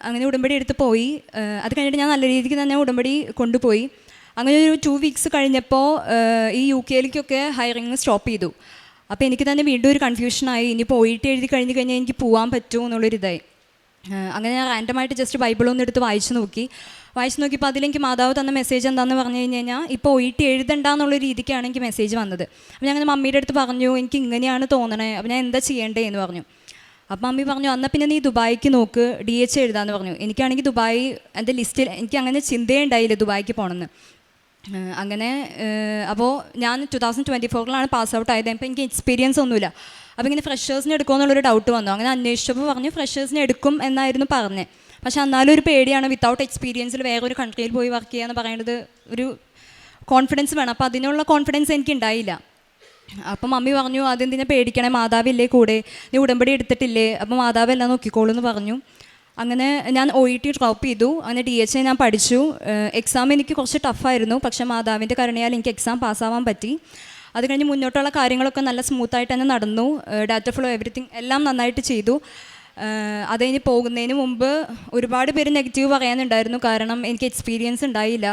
അങ്ങനെ ഉടമ്പടി എടുത്ത് പോയി. അത് കഴിഞ്ഞിട്ട് ഞാൻ നല്ല രീതിക്ക് തന്നെ ഉടമ്പടി കൊണ്ടുപോയി. അങ്ങനെ ഒരു ടു വീക്സ് കഴിഞ്ഞപ്പോൾ ഈ യു കെയിലേക്കൊക്കെ ഹയറിങ് സ്റ്റോപ്പ് ചെയ്തു. അപ്പോൾ എനിക്ക് തന്നെ വീണ്ടും ഒരു കൺഫ്യൂഷനായി ഇനി പോയിട്ട് എഴുതി കഴിഞ്ഞ് കഴിഞ്ഞാൽ എനിക്ക് പോകാൻ പറ്റുമോ എന്നുള്ളൊരിതായി അങ്ങനെ ഞാൻ റാൻഡമായിട്ട് ജസ്റ്റ് ബൈബിളൊന്നും എടുത്ത് വായിച്ചു നോക്കി. വായിച്ചു നോക്കിയപ്പോൾ അതിലെനിക്ക് മാതാവ് തന്ന മെസ്സേജ് എന്താണെന്ന് പറഞ്ഞു കഴിഞ്ഞ് കഴിഞ്ഞാൽ ഇപ്പോൾ ഒയിട്ട് എഴുതണ്ട എന്നുള്ള രീതിക്കാണ് എനിക്ക് മെസ്സേജ് വന്നത്. അപ്പോൾ ഞാൻ അങ്ങനെ മമ്മിയുടെ അടുത്ത് പറഞ്ഞു എനിക്ക് ഇങ്ങനെയാണ് തോന്നണേ. അപ്പോൾ ഞാൻ എന്താ ചെയ്യേണ്ടേ? എന്ന് പറഞ്ഞു. അപ്പം മമ്മി പറഞ്ഞു എന്നാൽ പിന്നെ നീ ദുബായിക്ക് നോക്ക് ഡി എച്ച് എഴുതാമെന്ന് പറഞ്ഞു. എനിക്കാണെങ്കിൽ ദുബായ് എന്റെ ലിസ്റ്റിൽ എനിക്ക് അങ്ങനെ ചിന്തയുണ്ടായില്ല ദുബായിക്ക് പോകണമെന്ന് അങ്ങനെ അപ്പോൾ ഞാൻ ടു തൗസൻഡ് ട്വന്റി ഫോറിലാണ് പാസ് ഔട്ട് ആയത്. അപ്പോൾ എനിക്ക് എക്സ്പീരിയൻസ് ഒന്നുമില്ല. അപ്പോൾ ഇങ്ങനെ ഫ്രഷേഴ്സിനെ എടുക്കുമോ എന്നുള്ളൊരു ഡൗട്ട് വന്നു. അങ്ങനെ അന്വേഷിച്ചപ്പോൾ പറഞ്ഞു ഫ്രഷേഴ്സിനെ എടുക്കും എന്നായിരുന്നു പറഞ്ഞത് പക്ഷേ എന്നാലും ഒരു പേടിയാണ് വിത്തൗട്ട് എക്സ്പീരിയൻസിൽ വേറെ ഒരു കൺട്രിയിൽ പോയി വർക്ക് ചെയ്യുക എന്ന് പറയുന്നത് ഒരു കോൺഫിഡൻസ് വേണം. അപ്പോൾ അതിനുള്ള കോൺഫിഡൻസ് എനിക്ക് ഉണ്ടായില്ല. അപ്പം മമ്മി പറഞ്ഞു അതെന്തിനാ പേടിക്കണേ മാതാവില്ലേ കൂടെ? നീ ഉടമ്പടി എടുത്തിട്ടില്ലേ? അപ്പോൾ മാതാവ് എല്ലാം നോക്കിക്കോളൂ എന്ന് പറഞ്ഞു. അങ്ങനെ ഞാൻ ഒ ഇ ടി ഡ്രോപ്പ് ചെയ്തു. അങ്ങനെ ഡി എച്ച് ഞാൻ പഠിച്ചു. എക്സാം എനിക്ക് കുറച്ച് ടഫായിരുന്നു പക്ഷെ മാതാവിന്റെ കരുണയാൽ എനിക്ക് എക്സാം പാസ്സാവാൻ പറ്റി. അത് കഴിഞ്ഞ് മുന്നോട്ടുള്ള കാര്യങ്ങളൊക്കെ നല്ല സ്മൂത്തായിട്ട് തന്നെ നടന്നു. ഡാറ്റ ഫ്ലോ എവറിത്തിങ് എല്ലാം നന്നായിട്ട് ചെയ്തു. അത് കഴിഞ്ഞ് പോകുന്നതിന് മുമ്പ് ഒരുപാട് പേര് നെഗറ്റീവ് പറയാനുണ്ടായിരുന്നു. കാരണം എനിക്ക് എക്സ്പീരിയൻസ് ഉണ്ടായില്ല.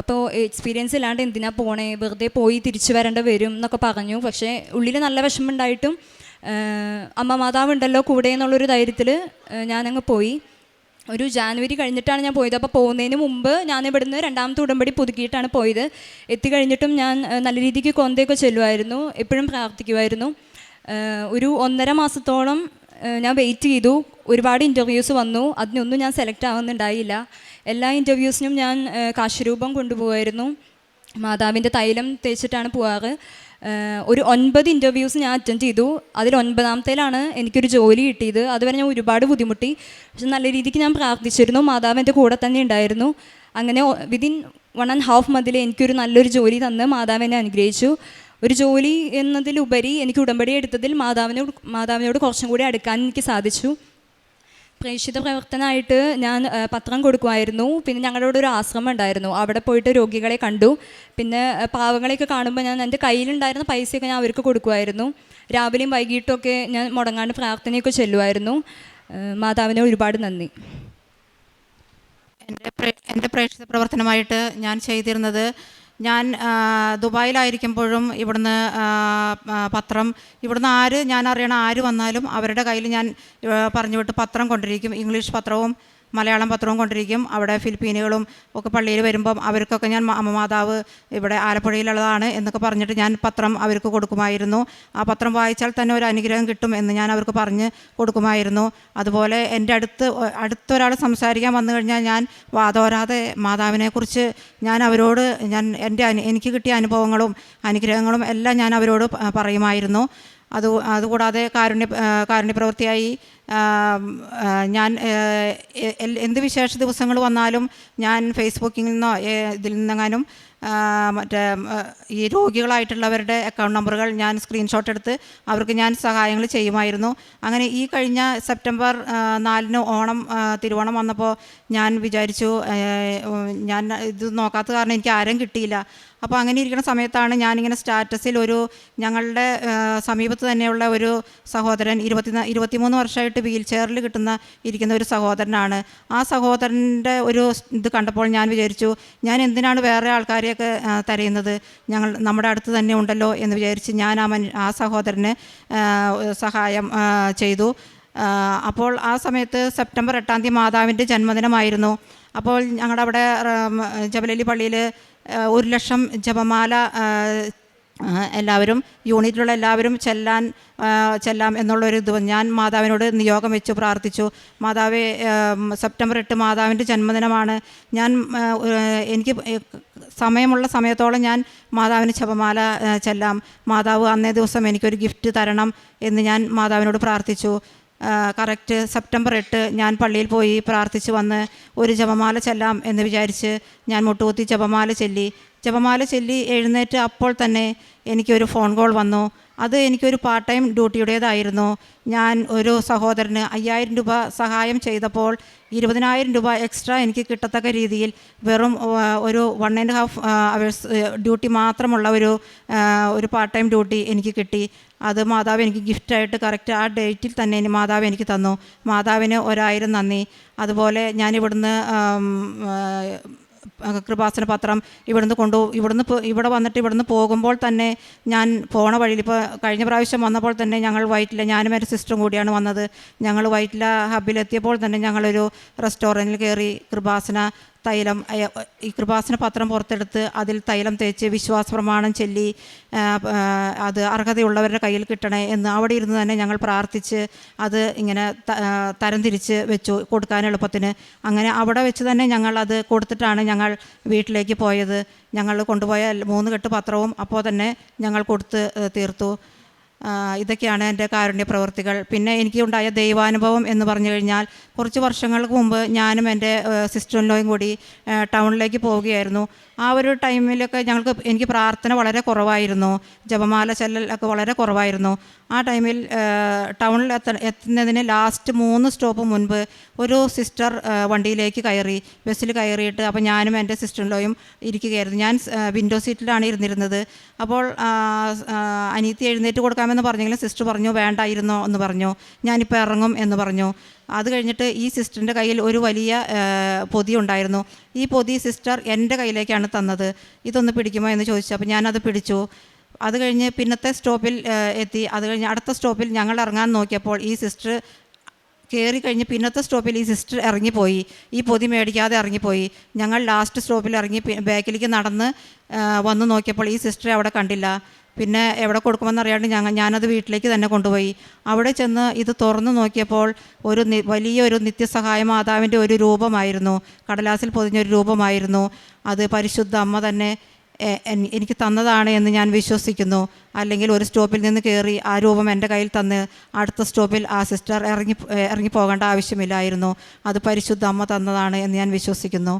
അപ്പോൾ എക്സ്പീരിയൻസ് ഇല്ലാണ്ട് എന്തിനാ പോണേ? വെറുതെ പോയി തിരിച്ചു വരേണ്ട വരും എന്നൊക്കെ പറഞ്ഞു. പക്ഷേ ഉള്ളിൽ നല്ല വിഷമമുണ്ടായിട്ടും അമ്മ മാതാവ് ഉണ്ടല്ലോ കൂടെ എന്നുള്ളൊരു ധൈര്യത്തിൽ ഞാനങ്ങ് പോയി. ഒരു ജാനുവരി കഴിഞ്ഞിട്ടാണ് ഞാൻ പോയത്. അപ്പോൾ പോകുന്നതിന് മുമ്പ് ഞാൻ ഇവിടുന്ന് രണ്ടാമത്തെ ഉടമ്പടി പുതുക്കിയിട്ടാണ് പോയത്. എത്തിക്കഴിഞ്ഞിട്ടും ഞാൻ നല്ല രീതിക്ക് കൊന്തയൊക്കെ ചെല്ലുമായിരുന്നു എപ്പോഴും പ്രാർത്ഥിക്കുമായിരുന്നു ഒരു ഒന്നര മാസത്തോളം ഞാൻ വെയിറ്റ് ചെയ്തു. ഒരുപാട് ഇന്റർവ്യൂസ് വന്നു. അതിനൊന്നും ഞാൻ സെലക്ട് ആവുന്നുണ്ടായില്ല. എല്ലാ ഇന്റർവ്യൂസിനും ഞാൻ കാശുരൂപം കൊണ്ടുപോകായിരുന്നു മാതാവിന്റെ തൈലം തേച്ചിട്ടാണ് പോവാറ്. ഒരു ഒൻപത് ഇന്റർവ്യൂസ് ഞാൻ അറ്റൻഡ് ചെയ്തു. അതിൽ ഒൻപതാമത്തേലാണ് എനിക്കൊരു ജോലി കിട്ടിയത്. അതുവരെ ഞാൻ ഒരുപാട് ബുദ്ധിമുട്ടി. പക്ഷെ നല്ല രീതിക്ക് ഞാൻ പ്രാർത്ഥിച്ചിരുന്നു. മാതാവ് എന്റെ കൂടെ തന്നെ ഉണ്ടായിരുന്നു. അങ്ങനെ വിതിൻ വൺ ആൻഡ് ഹാഫ് മന്തിൽ എനിക്കൊരു നല്ലൊരു ജോലി തന്ന് മാതാവ് എന്നെ അനുഗ്രഹിച്ചു. ഒരു ജോലി എന്നതിലുപരി എനിക്ക് ഉടമ്പടി എടുത്തതിൽ മാതാവിനോട് മാതാവിനോട് കുറച്ചും കൂടി അടുക്കാൻ എനിക്ക് സാധിച്ചു. പ്രേക്ഷിത പ്രവർത്തനമായിട്ട് ഞാൻ പത്രം കൊടുക്കുമായിരുന്നു. പിന്നെ ഞങ്ങളുടെ അവിടെ ഒരു ആശ്രമം ഉണ്ടായിരുന്നു. അവിടെ പോയിട്ട് രോഗികളെ കണ്ടു. പിന്നെ പാവങ്ങളെയൊക്കെ കാണുമ്പോൾ ഞാൻ എന്റെ കയ്യിലുണ്ടായിരുന്ന പൈസയൊക്കെ ഞാൻ അവർക്ക് കൊടുക്കുമായിരുന്നു. രാവിലെയും വൈകിട്ടുമൊക്കെ ഞാൻ മുടങ്ങാണ്ട് പ്രാർത്ഥനയൊക്കെ ചെല്ലുമായിരുന്നു. മാതാവിനെ ഒരുപാട് നന്ദി.
എന്റെ എന്റെ പ്രേക്ഷിത പ്രവർത്തനമായിട്ട് ഞാൻ ചെയ്തിരുന്നത് ഞാൻ ദുബായിലായിരിക്കുമ്പോഴും ഇവിടുന്ന് പത്രം ഇവിടുന്ന് ആര് ഞാൻ അറിയണ ആര് വന്നാലും അവരുടെ കയ്യിൽ ഞാൻ പറഞ്ഞു വിട്ട് പത്രം കൊണ്ടിരിക്കും. ഇംഗ്ലീഷ് പത്രവും മലയാളം പത്രവും കൊണ്ടിരിക്കും. അവിടെ ഫിലിപ്പീനുകളും ഒക്കെ പള്ളിയിൽ വരുമ്പം അവർക്കൊക്കെ ഞാൻ അമ്മമാതാവ് മാതാവ് ഇവിടെ ആലപ്പുഴയിലുള്ളതാണ് എന്നൊക്കെ പറഞ്ഞിട്ട് ഞാൻ പത്രം അവർക്ക് കൊടുക്കുമായിരുന്നു. ആ പത്രം വായിച്ചാൽ തന്നെ ഒരു അനുഗ്രഹം കിട്ടും എന്ന് ഞാൻ അവർക്ക് പറഞ്ഞ് കൊടുക്കുമായിരുന്നു. അതുപോലെ എന്റെ അടുത്ത് അടുത്തൊരാൾ സംസാരിക്കാൻ വന്നു കഴിഞ്ഞാൽ ഞാൻ വാദോരാതെ മാതാവിനെക്കുറിച്ച് ഞാൻ അവരോട് ഞാൻ എന്റെ എനിക്ക് കിട്ടിയ അനുഭവങ്ങളും അനുഗ്രഹങ്ങളും എല്ലാം ഞാൻ അവരോട് പറയുമായിരുന്നു. അത് അതുകൂടാതെ കാരുണ്യ കാരുണ്യപ്രവൃത്തിയായി ഞാൻ എന്ത് വിശേഷ ദിവസങ്ങൾ വന്നാലും ഞാൻ ഫേസ്ബുക്കിൽ നിന്നോ ഇതിൽ നിന്നെങ്ങാനും മറ്റേ ഈ രോഗികളായിട്ടുള്ളവരുടെ അക്കൗണ്ട് നമ്പറുകൾ ഞാൻ സ്ക്രീൻഷോട്ട് എടുത്ത് അവർക്ക് ഞാൻ സഹായങ്ങൾ ചെയ്യുമായിരുന്നു. അങ്ങനെ ഈ കഴിഞ്ഞ സെപ്റ്റംബർ നാലിന് ഓണം തിരുവോണം വന്നപ്പോൾ ഞാൻ വിചാരിച്ചു ഞാൻ ഇത് നോക്കാത്ത കാരണം എനിക്ക് ആരും കിട്ടിയില്ല. അപ്പോൾ അങ്ങനെ ഇരിക്കുന്ന സമയത്താണ് ഞാനിങ്ങനെ സ്റ്റാറ്റസിൽ ഒരു ഞങ്ങളുടെ സമീപത്ത് തന്നെയുള്ള ഒരു സഹോദരൻ ഇരുപത്തി ഇരുപത്തിമൂന്ന് വർഷമായിട്ട് വീൽ ചെയറിൽ കിട്ടുന്ന ഇരിക്കുന്ന ഒരു സഹോദരനാണ്. ആ സഹോദരന്റെ ഒരു ഇത് കണ്ടപ്പോൾ ഞാൻ വിചാരിച്ചു ഞാൻ എന്തിനാണ് വേറെ ആൾക്കാരെയൊക്കെ ആ, തരയുന്നത് ഞങ്ങൾ നമ്മുടെ അടുത്ത് തന്നെ ഉണ്ടല്ലോ എന്ന് വിചാരിച്ച് ഞാൻ ആ മൻ ആ സഹോദരന് സഹായം ചെയ്തു. അപ്പോൾ ആ സമയത്ത് സെപ്റ്റംബർ എട്ടാം തീയതി മാതാവിന്റെ ജന്മദിനമായിരുന്നു. അപ്പോൾ ഞങ്ങളുടെ അവിടെ ജബലലി പള്ളിയിൽ ഒരു ലക്ഷം ജപമാല എല്ലാവരും യൂണിറ്റിലുള്ള എല്ലാവരും ചെല്ലാൻ ചെല്ലാം എന്നുള്ളൊരു ഇത് ഞാൻ മാതാവിനോട് നിയോഗം വെച്ചു പ്രാർത്ഥിച്ചു. മാതാവ് സെപ്റ്റംബർ എട്ട് മാതാവിന്റെ ജന്മദിനമാണ്. ഞാൻ എനിക്ക് സമയമുള്ള സമയത്തോളം ഞാൻ മാതാവിന് ജപമാല ചെല്ലാം. മാതാവ് അന്നേ ദിവസം എനിക്കൊരു ഗിഫ്റ്റ് തരണം എന്ന് ഞാൻ മാതാവിനോട് പ്രാർത്ഥിച്ചു. കറക്റ്റ് സെപ്റ്റംബർ എട്ട് ഞാൻ പള്ളിയിൽ പോയി പ്രാർത്ഥിച്ച് വന്ന് ഒരു ജപമാല ചെല്ലാം എന്ന് വിചാരിച്ച് ഞാൻ മുട്ടുകുത്തി ജപമാല ചെല്ലി. ജപമാല ചെല്ലി എഴുന്നേറ്റ് അപ്പോൾ തന്നെ എനിക്കൊരു ഫോൺ കോൾ വന്നു. അത് എനിക്കൊരു പാർട്ട് ടൈം ഡ്യൂട്ടിയുടേതായിരുന്നു ഞാൻ ഒരു സഹോദരന് അയ്യായിരം രൂപ സഹായം ചെയ്തപ്പോൾ ഇരുപതിനായിരം രൂപ എക്സ്ട്രാ എനിക്ക് കിട്ടത്തക്ക രീതിയിൽ വെറും ഒരു one and half hours duty മാത്രമുള്ള ഒരു ഒരു പാർട്ട് ടൈം ഡ്യൂട്ടി എനിക്ക് കിട്ടി. അത് മാതാവ് എനിക്ക് ഗിഫ്റ്റായിട്ട് കറക്റ്റ് ആ ഡേറ്റിൽ തന്നെ ഇനി മാതാവ് എനിക്ക് തന്നു. മാതാവിന് ഒരായിരം നന്ദി. അതുപോലെ ആ, കൃപാസന പത്രം ഇവിടുന്ന് കൊണ്ടു ഇവിടുന്ന് ഇവിടെ വന്നിട്ട് ഇവിടുന്ന് പോകുമ്പോൾ തന്നെ ഞാൻ പോണ വഴിയിൽ ഇപ്പോൾ കഴിഞ്ഞ പ്രാവശ്യം വന്നപ്പോൾ തന്നെ ഞങ്ങൾ വൈറ്റില ഞാനും എന്റെ സിസ്റ്ററും കൂടിയാണ് വന്നത്. ഞങ്ങൾ വൈറ്റില ഹബിലെത്തിയപ്പോൾ തന്നെ ഞങ്ങളൊരു റെസ്റ്റോറന്റിൽ കയറി കൃപാസന തൈലം ഈ കൃപാസന പത്രം പുറത്തെടുത്ത് അതിൽ തൈലം തേച്ച് വിശ്വാസ പ്രമാണം ചൊല്ലി അത് അർഹതയുള്ളവരുടെ കയ്യിൽ കിട്ടണേ എന്ന് അവിടെ ഇരുന്ന് തന്നെ ഞങ്ങൾ പ്രാർത്ഥിച്ച് അത് ഇങ്ങനെ തരംതിരിച്ച് വെച്ചു കൊടുക്കാൻ എളുപ്പത്തിന്. അങ്ങനെ അവിടെ വെച്ച് തന്നെ ഞങ്ങൾ അത് കൊടുത്തിട്ടാണ് ഞങ്ങൾ വീട്ടിലേക്ക് പോയത്. ഞങ്ങൾ കൊണ്ടുപോയ മൂന്ന് കെട്ട് പത്രവും അപ്പോൾ തന്നെ ഞങ്ങൾ കൊടുത്ത് തീർത്തു. ഇതൊക്കെയാണ് എന്റെ കാരുണ്യ പ്രവൃത്തികൾ പിന്നെ എനിക്കുണ്ടായ ദൈവാനുഭവം എന്ന് പറഞ്ഞു കഴിഞ്ഞാൽ കുറച്ച് വർഷങ്ങൾക്ക് മുമ്പ് ഞാനും എന്റെ സിസ്റ്റർ ലോയും കൂടി ടൗണിലേക്ക് പോവുകയായിരുന്നു. ആ ഒരു ടൈമിലൊക്കെ ഞങ്ങൾക്ക് എനിക്ക് പ്രാർത്ഥന വളരെ കുറവായിരുന്നു. ജപമാല ചെല്ലൽ ഒക്കെ വളരെ കുറവായിരുന്നു. ആ ടൈമിൽ ടൗണിൽ എത്ത എത്തുന്നതിന് ലാസ്റ്റ് മൂന്ന് സ്റ്റോപ്പ് മുൻപ് ഒരു സിസ്റ്റർ വണ്ടിയിലേക്ക് കയറി ബസ്സിൽ കയറിയിട്ട് അപ്പോൾ ഞാനും എന്റെ സിസ്റ്ററിലോയും ഇരിക്കുകയായിരുന്നു. ഞാൻ വിൻഡോ സീറ്റിലാണ് ഇരുന്നിരുന്നത്. അപ്പോൾ അനീത്തി എഴുന്നേറ്റ് കൊടുക്കാമെന്ന് പറഞ്ഞെങ്കിലും സിസ്റ്റർ പറഞ്ഞു വേണ്ടായിരുന്നോ എന്ന് പറഞ്ഞു. ഞാനിപ്പോൾ ഇറങ്ങും എന്ന് പറഞ്ഞു. അത് കഴിഞ്ഞിട്ട് ഈ സിസ്റ്ററിന്റെ കയ്യിൽ ഒരു വലിയ പൊതി ഉണ്ടായിരുന്നു. ഈ പൊതി സിസ്റ്റർ എന്റെ കയ്യിലേക്കാണ് തന്നത്. ഇതൊന്ന് പിടിക്കുമോ എന്ന് ചോദിച്ചു. അപ്പോൾ ഞാനത് പിടിച്ചു. അത് കഴിഞ്ഞ് പിന്നത്തെ സ്റ്റോപ്പിൽ എത്തി. അത് കഴിഞ്ഞ് അടുത്ത സ്റ്റോപ്പിൽ ഞങ്ങൾ ഇറങ്ങാൻ നോക്കിയപ്പോൾ ഈ സിസ്റ്റർ കയറി കഴിഞ്ഞ് പിന്നത്തെ സ്റ്റോപ്പിൽ ഈ സിസ്റ്റർ ഇറങ്ങിപ്പോയി. ഈ പൊതി മേടിക്കാതെ ഇറങ്ങിപ്പോയി. ഞങ്ങൾ ലാസ്റ്റ് സ്റ്റോപ്പിൽ ഇറങ്ങി ബാക്കിലേക്ക് നടന്ന് വന്ന് നോക്കിയപ്പോൾ ഈ സിസ്റ്ററെ അവിടെ കണ്ടില്ല. പിന്നെ എവിടെ കൊടുക്കുമെന്ന് അറിയാണ്ട് ഞങ്ങൾ ഞാനത് വീട്ടിലേക്ക് തന്നെ കൊണ്ടുപോയി. അവിടെ ചെന്ന് ഇത് തുറന്നു നോക്കിയപ്പോൾ ഒരു വലിയൊരു നിത്യസഹായ മാതാവിന്റെ ഒരു രൂപമായിരുന്നു. കടലാസിൽ പൊതിഞ്ഞൊരു രൂപമായിരുന്നു. അത് പരിശുദ്ധ അമ്മ തന്നെ എനിക്ക് തന്നതാണ് എന്ന് ഞാൻ വിശ്വസിക്കുന്നു. അല്ലെങ്കിൽ ഒരു സ്റ്റോപ്പിൽ നിന്ന് കയറി ആ രൂപം എന്റെ കയ്യിൽ തന്ന് അടുത്ത സ്റ്റോപ്പിൽ ആ സിസ്റ്റർ ഇറങ്ങി ഇറങ്ങി പോകേണ്ട ആവശ്യമില്ലായിരുന്നു. അത് പരിശുദ്ധ അമ്മ തന്നതാണ് എന്ന് ഞാൻ വിശ്വസിക്കുന്നു.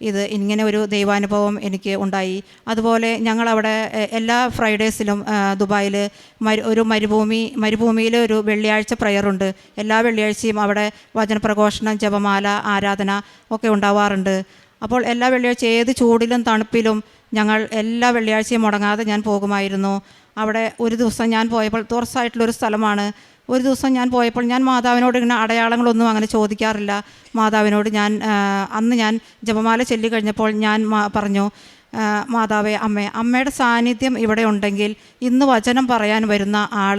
ഇത് ഇങ്ങനെ ഒരു ദൈവാനുഭവം എനിക്ക് ഉണ്ടായി. അതുപോലെ ഞങ്ങളവിടെ എല്ലാ ഫ്രൈഡേസിലും ദുബായിൽ മരു ഒരു മരുഭൂമി മരുഭൂമിയിൽ ഒരു വെള്ളിയാഴ്ച പ്രയറുണ്ട് എല്ലാ വെള്ളിയാഴ്ചയും അവിടെ വചനപ്രഘോഷണം ജപമാല ആരാധന ഒക്കെ ഉണ്ടാവാറുണ്ട്. അപ്പോൾ എല്ലാ വെള്ളിയാഴ്ച ഏത് ചൂടിലും തണുപ്പിലും ഞങ്ങൾ എല്ലാ വെള്ളിയാഴ്ചയും മുടങ്ങാതെ ഞാൻ പോകുമായിരുന്നു. അവിടെ ഒരു ദിവസം ഞാൻ പോയപ്പോൾ തുറസായിട്ടുള്ളൊരു സ്ഥലമാണ് ഒരു ദിവസം ഞാൻ പോയപ്പോൾ ഞാൻ മാതാവിനോട് ഇങ്ങനെ അടയാളങ്ങളൊന്നും അങ്ങനെ ചോദിക്കാറില്ല. മാതാവിനോട് ഞാൻ അന്ന് ഞാൻ ജപമാല ചൊല്ലി കഴിഞ്ഞപ്പോൾ ഞാൻ പറഞ്ഞു മാതാവേ അമ്മേ അമ്മയുടെ സാന്നിധ്യം ഇവിടെ ഉണ്ടെങ്കിൽ ഇന്ന് വചനം പറയാൻ വരുന്ന ആൾ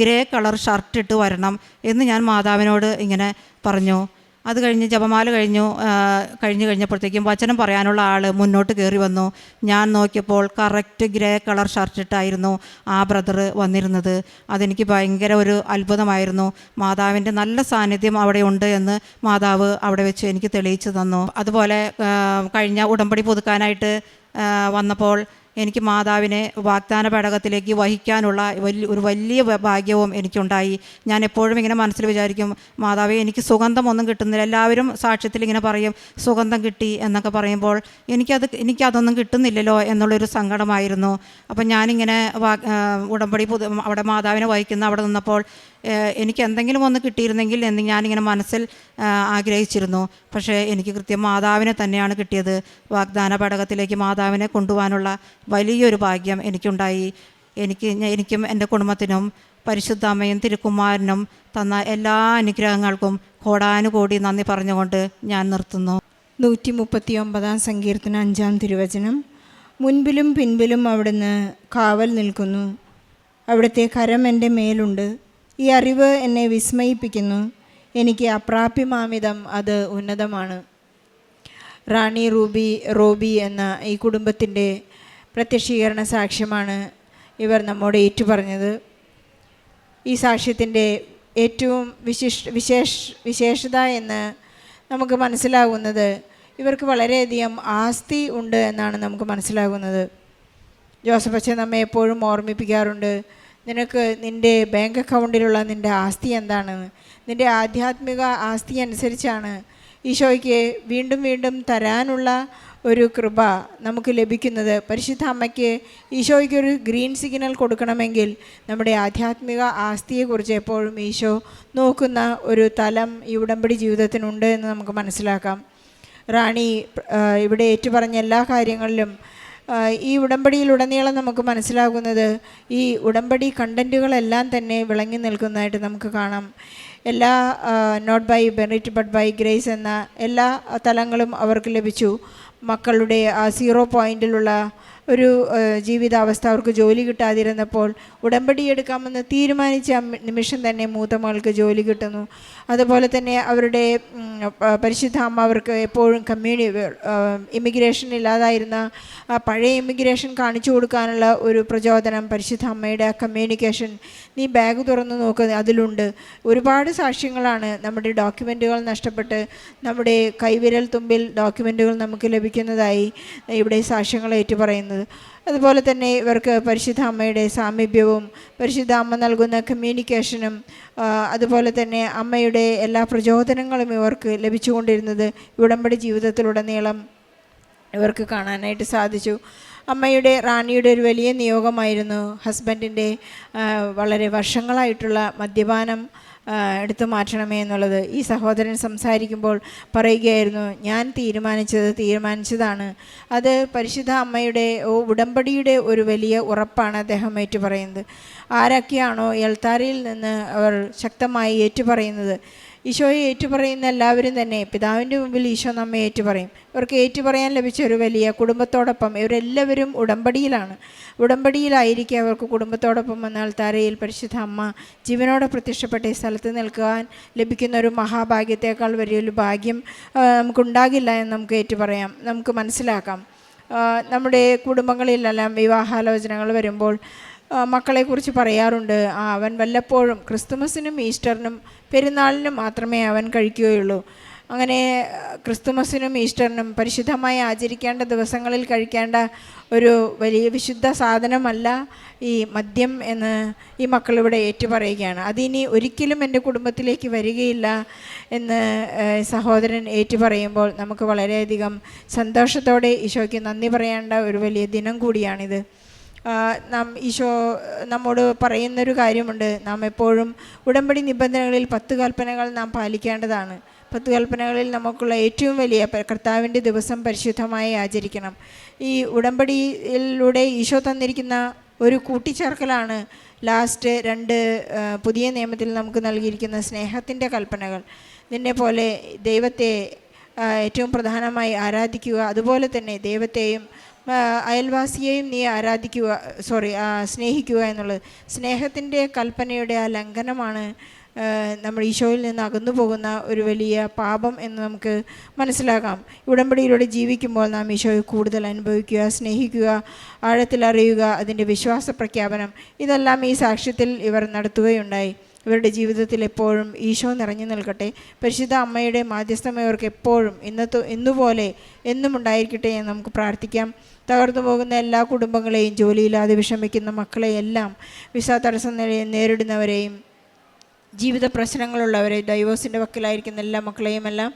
ഗ്രേ കളർ ഷർട്ട് ഇട്ട് വരണം എന്ന് ഞാൻ മാതാവിനോട് ഇങ്ങനെ പറഞ്ഞു. അത് കഴിഞ്ഞ് ജപമാല കഴിഞ്ഞു കഴിഞ്ഞു കഴിഞ്ഞ് കഴിഞ്ഞപ്പോഴത്തേക്കും വചനം പറയാനുള്ള ആൾ മുന്നോട്ട് കയറി വന്നു. ഞാൻ നോക്കിയപ്പോൾ കറക്റ്റ് ഗ്രേ കളർ ഷർട്ട് ഇട്ടായിരുന്നു ആ ബ്രദർ വന്നിരുന്നത്. അതെനിക്ക് ഭയങ്കര ഒരു അത്ഭുതമായിരുന്നു. മാതാവിന്റെ നല്ല സാന്നിധ്യം അവിടെ ഉണ്ട് എന്ന് മാതാവ് അവിടെ വെച്ച് എനിക്ക് തെളിയിച്ചു തന്നു. അതുപോലെ കഴിഞ്ഞ ഉടമ്പടി പുതുക്കാനായിട്ട് വന്നപ്പോൾ എനിക്ക് മാതാവിനെ വാഗ്ദാന പേടകത്തിലേക്ക് വഹിക്കാനുള്ള വലിയ ഒരു വലിയ ഭാഗ്യവും എനിക്കുണ്ടായി. ഞാൻ എപ്പോഴും ഇങ്ങനെ മനസ്സിൽ വിചാരിക്കും മാതാവേ എനിക്ക് സുഗന്ധമൊന്നും കിട്ടുന്നില്ല. എല്ലാവരും സാക്ഷ്യത്തിൽ ഇങ്ങനെ പറയും സുഗന്ധം കിട്ടി എന്നൊക്കെ പറയുമ്പോൾ എനിക്കത് എനിക്കതൊന്നും കിട്ടുന്നില്ലല്ലോ എന്നുള്ളൊരു സങ്കടമായിരുന്നു. അപ്പം ഞാനിങ്ങനെ ഉടമ്പടി പുതു അവിടെ മാതാവിനെ വഹിക്കുന്ന അവിടെ നിന്നപ്പോൾ എനിക്ക് എന്തെങ്കിലും ഒന്ന് കിട്ടിയിരുന്നെങ്കിൽ എന്ന് ഞാനിങ്ങനെ മനസ്സിൽ ആഗ്രഹിച്ചിരുന്നു. പക്ഷേ എനിക്ക് കൃത്യം മാതാവിനെ തന്നെയാണ് കിട്ടിയത്. വാഗ്ദാന പടകത്തിലേക്ക് മാതാവിനെ കൊണ്ടുപോകാനുള്ള വലിയൊരു ഭാഗ്യം എനിക്കുണ്ടായി. എനിക്ക് എനിക്കും എന്റെ കുടുംബത്തിനും പരിശുദ്ധ അമ്മയും തിരുക്കുമാരനും തന്ന എല്ലാ അനുഗ്രഹങ്ങൾക്കും കോടാനുകോടി നന്ദി പറഞ്ഞുകൊണ്ട് ഞാൻ നിർത്തുന്നു.
നൂറ്റി മുപ്പത്തി ഒമ്പതാം സങ്കീർത്തന അഞ്ചാം തിരുവചനം. മുൻപിലും പിൻപിലും അവിടുന്ന് കാവൽ നിൽക്കുന്നു. അവിടുത്തെ കരം എന്റെ മേലുണ്ട്. ഈ അറിവ് എന്നെ വിസ്മയിപ്പിക്കുന്നു. എനിക്ക് അപ്രാപ്യമാമിതം അത് ഉന്നതമാണ്. റാണി റൂബി റോബി എന്ന ഈ കുടുംബത്തിന്റെ പ്രത്യക്ഷീകരണ സാക്ഷ്യമാണ് ഇവർ നമ്മോട് ഏറ്റുപറഞ്ഞത്. ഈ സാക്ഷ്യത്തിന്റെ ഏറ്റവും വിശിഷ് വിശേഷ വിശേഷത എന്ന് നമുക്ക് മനസ്സിലാകുന്നത് ഇവർക്ക് വളരെയധികം ആസ്തി ഉണ്ട് എന്നാണ് നമുക്ക് മനസ്സിലാകുന്നത് ജോസഫ് അച്ഛൻ നമ്മെ എപ്പോഴും ഓർമ്മിപ്പിക്കാറുണ്ട്. നിനക്ക് നിന്റെ ബാങ്ക് അക്കൗണ്ടിലുള്ള നിന്റെ ആസ്തി എന്താണെന്ന്? നിന്റെ ആധ്യാത്മിക ആസ്തി അനുസരിച്ചാണ് ഈശോയ്ക്ക് വീണ്ടും വീണ്ടും തരാനുള്ള ഒരു കൃപ നമുക്ക് ലഭിക്കുന്നത്. പരിശുദ്ധ അമ്മയ്ക്ക് ഈശോയ്ക്ക് ഒരു ഗ്രീൻ സിഗ്നൽ കൊടുക്കണമെങ്കിൽ നമ്മുടെ ആധ്യാത്മിക ആസ്തിയെക്കുറിച്ച് എപ്പോഴും ഈശോ നോക്കുന്ന ഒരു തലം ഈ ഉടമ്പടി ജീവിതത്തിനുണ്ട് എന്ന് നമുക്ക് മനസ്സിലാക്കാം. റാണി ഇവിടെ ഏറ്റുപറഞ്ഞ എല്ലാ കാര്യങ്ങളിലും ഈ ഉടമ്പടിയിലുടനീളം നമുക്ക് മനസ്സിലാകുന്നത് ഈ ഉടമ്പടി കണ്ടന്റുകളെല്ലാം തന്നെ വിളങ്ങി നിൽക്കുന്നതായിട്ട് നമുക്ക് കാണാം. എല്ലാ not by merit but by grace എന്ന എല്ലാ തലങ്ങളും അവർക്ക് ലഭിച്ചു. മക്കളുടെ ആ സീറോ പോയിന്റിലുള്ള ഒരു ജീവിതാവസ്ഥ അവർക്ക് ജോലി കിട്ടാതിരുന്നപ്പോൾ ഉടമ്പടി എടുക്കാമെന്ന് തീരുമാനിച്ച നിമിഷം തന്നെ മൂത്ത മകൾക്ക് ജോലി കിട്ടുന്നു. അതുപോലെ തന്നെ അവരുടെ പരിശുദ്ധ അമ്മ അവർക്ക് എപ്പോഴും കമ്മ്യൂണി ഇമിഗ്രേഷൻ ഇല്ലാതായിരുന്ന പഴയ ഇമിഗ്രേഷൻ കാണിച്ചു കൊടുക്കാനുള്ള ഒരു പ്രചോദനം പരിശുദ്ധ അമ്മയുടെ കമ്മ്യൂണിക്കേഷൻ നീ ബാഗ് തുറന്ന് നോക്ക് അതിലുണ്ട്. ഒരുപാട് സാക്ഷ്യങ്ങളാണ് നമ്മുടെ ഡോക്യുമെന്റുകൾ നഷ്ടപ്പെട്ട് നമ്മുടെ കൈവിരൽ തുമ്പിൽ ഡോക്യുമെന്റുകൾ നമുക്ക് ലഭിക്കുന്നതായി ഇവിടെ സാക്ഷ്യങ്ങൾ ഏറ്റുപറയുന്നത്. അതുപോലെ തന്നെ ഇവർക്ക് പരിശുദ്ധ അമ്മയുടെ സാമീപ്യവും പരിശുദ്ധ അമ്മ നൽകുന്ന കമ്മ്യൂണിക്കേഷനും അതുപോലെ തന്നെ അമ്മയുടെ എല്ലാ പ്രചോദനങ്ങളും ഇവർക്ക് ലഭിച്ചുകൊണ്ടിരുന്നത് ഉടമ്പടി ജീവിതത്തിലുടനീളം ഇവർക്ക് കാണാനായിട്ട് സാധിച്ചു. അമ്മയുടെ റാണിയുടെ ഒരു വലിയ നിയോഗമായിരുന്നു ഹസ്ബൻഡിന്റെ വളരെ വർഷങ്ങളായിട്ടുള്ള മദ്യപാനം എടുത്തു മാറ്റണമേ എന്നുള്ളത് ഈ സഹോദരൻ സംസാരിക്കുമ്പോൾ പറയുകയായിരുന്നു ഞാൻ തീരുമാനിച്ചത് തീരുമാനിച്ചതാണ്. അത് പരിശുദ്ധ അമ്മയുടെ ഉടമ്പടിയുടെ ഒരു വലിയ ഉറപ്പാണ് അദ്ദേഹം ഏറ്റുപറയുന്നത്. ആരൊക്കെയാണോ എൽത്താരയിൽ നിന്ന് അവർ ശക്തമായി ഏറ്റുപറയുന്നത്? ഈശോയെ ഏറ്റുപറയുന്ന എല്ലാവരും തന്നെ പിതാവിന്റെ മുമ്പിൽ ഈശോ നമ്മെ ഏറ്റുപറയും. ഇവർക്ക് ഏറ്റുപറയാൻ ലഭിച്ച ഒരു വലിയ കുടുംബത്തോടൊപ്പം ഇവരെല്ലാവരും ഉടമ്പടിയിലാണ്. ഉടമ്പടിയിലായിരിക്കും അവർക്ക് കുടുംബത്തോടൊപ്പം വന്നാൽ താരയിൽ പരിശുദ്ധ അമ്മ ജീവനോടെ പ്രത്യക്ഷപ്പെട്ട ഈ സ്ഥലത്ത് നിൽക്കുവാൻ ലഭിക്കുന്ന ഒരു മഹാഭാഗ്യത്തേക്കാൾ വലിയൊരു ഭാഗ്യം നമുക്കുണ്ടാകില്ല എന്ന് നമുക്ക് ഏറ്റുപറയാം. നമുക്ക് മനസ്സിലാക്കാം. നമ്മുടെ കുടുംബങ്ങളിലെല്ലാം വിവാഹാലോചനകൾ വരുമ്പോൾ മക്കളെക്കുറിച്ച് പറയാറുണ്ട്. അവൻ വല്ലപ്പോഴും ക്രിസ്തുമസിനും ഈസ്റ്ററിനും പെരുന്നാളിനും മാത്രമേ അവൻ കഴിക്കുകയുള്ളൂ. അങ്ങനെ ക്രിസ്തുമസിനും ഈസ്റ്ററിനും പരിശുദ്ധമായി ആചരിക്കേണ്ട ദിവസങ്ങളിൽ കഴിക്കേണ്ട ഒരു വലിയ വിശുദ്ധ സാധനമല്ല ഈ മദ്യം എന്ന് ഈ മക്കളിവിടെ ഏറ്റുപറയുകയാണ്. അതിനി ഒരിക്കലും എന്റെ കുടുംബത്തിലേക്ക് വരികയില്ല എന്ന് സഹോദരൻ ഏറ്റുപറയുമ്പോൾ നമുക്ക് വളരെയധികം സന്തോഷത്തോടെ ഈശോയ്ക്ക് നന്ദി പറയേണ്ട ഒരു വലിയ ദിനം കൂടിയാണിത്. നാം ഈശോ നമ്മോട് പറയുന്നൊരു കാര്യമുണ്ട്. നാം എപ്പോഴും ഉടമ്പടി നിബന്ധനകളിൽ പത്ത് കൽപ്പനകൾ നാം പാലിക്കേണ്ടതാണ്. പത്ത് കൽപ്പനകളിൽ നമുക്കുള്ള ഏറ്റവും വലിയ കർത്താവിന്റെ ദിവസം പരിശുദ്ധമായി ആചരിക്കണം. ഈ ഉടമ്പടിയിലൂടെ ഈശോ തന്നിരിക്കുന്ന ഒരു കൂട്ടിച്ചേർക്കലാണ് ലാസ്റ്റ് രണ്ട് പുതിയ നിയമത്തിൽ നമുക്ക് നൽകിയിരിക്കുന്ന സ്നേഹത്തിന്റെ കൽപ്പനകൾ. നിന്നെ പോലെ ദൈവത്തെ ഏറ്റവും പ്രധാനമായി ആരാധിക്കുക അതുപോലെ തന്നെ ദൈവത്തെയും അയൽവാസിയെയും നീ ആരാധിക്കുക സോറി സ്നേഹിക്കുക എന്നുള്ളത്. സ്നേഹത്തിന്റെ കൽപ്പനയുടെ ആ ലംഘനമാണ് നമ്മൾ ഈശോയിൽ നിന്ന് അകന്നു പോകുന്ന ഒരു വലിയ പാപം എന്ന് നമുക്ക് മനസ്സിലാക്കാം. ഉടമ്പടിയിലൂടെ ജീവിക്കുമ്പോൾ നാം ഈശോയെ കൂടുതൽ അനുഭവിക്കുക സ്നേഹിക്കുക ആഴത്തിൽ അറിയുക അതിന്റെ വിശ്വാസ പ്രഖ്യാപനം. ഇതെല്ലാം ഈ സാക്ഷ്യത്തിൽ ഇവർ നടത്തുകയുണ്ടായി. ഇവരുടെ ജീവിതത്തിൽ എപ്പോഴും ഈശോ നിറഞ്ഞു നിൽക്കട്ടെ. പരിശുദ്ധ അമ്മയുടെ മാധ്യസ്ഥമയവർക്ക് എപ്പോഴും ഇന്നത്തെ ഇന്നുപോലെ എന്നും ഉണ്ടായിരിക്കട്ടെ എന്ന് നമുക്ക് പ്രാർത്ഥിക്കാം. തകർന്നു പോകുന്ന എല്ലാ കുടുംബങ്ങളെയും ജോലിയില്ലാതെ വിഷമിക്കുന്ന മക്കളെയെല്ലാം വിസ തടസ്സം നേരിടുന്നവരെയും ജീവിത പ്രശ്നങ്ങളുള്ളവരെ ഡൈവോഴ്സിന്റെ വക്കിലായിരിക്കുന്ന എല്ലാ മക്കളെയും എല്ലാം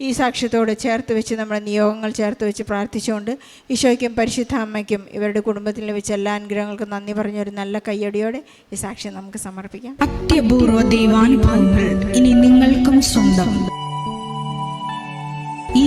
ഈ സാക്ഷ്യത്തോട് ചേർത്ത് വെച്ച് നമ്മുടെ നിയോഗങ്ങൾ ചേർത്ത് വെച്ച് പ്രാർത്ഥിച്ചുകൊണ്ട് ഈശോയ്ക്കും പരിശുദ്ധ അമ്മയ്ക്കും ഇവരുടെ കുടുംബത്തിൽ ലഭിച്ച എല്ലാ അനുഗ്രഹങ്ങൾക്കും നന്ദി പറഞ്ഞ ഒരു നല്ല കയ്യടിയോടെ ഈ സാക്ഷ്യം നമുക്ക് സമർപ്പിക്കാം.
അത്യപൂർവ ദൈവാനുഭവങ്ങൾ ഇനി നിങ്ങൾക്കും സ്വന്തം. ഈ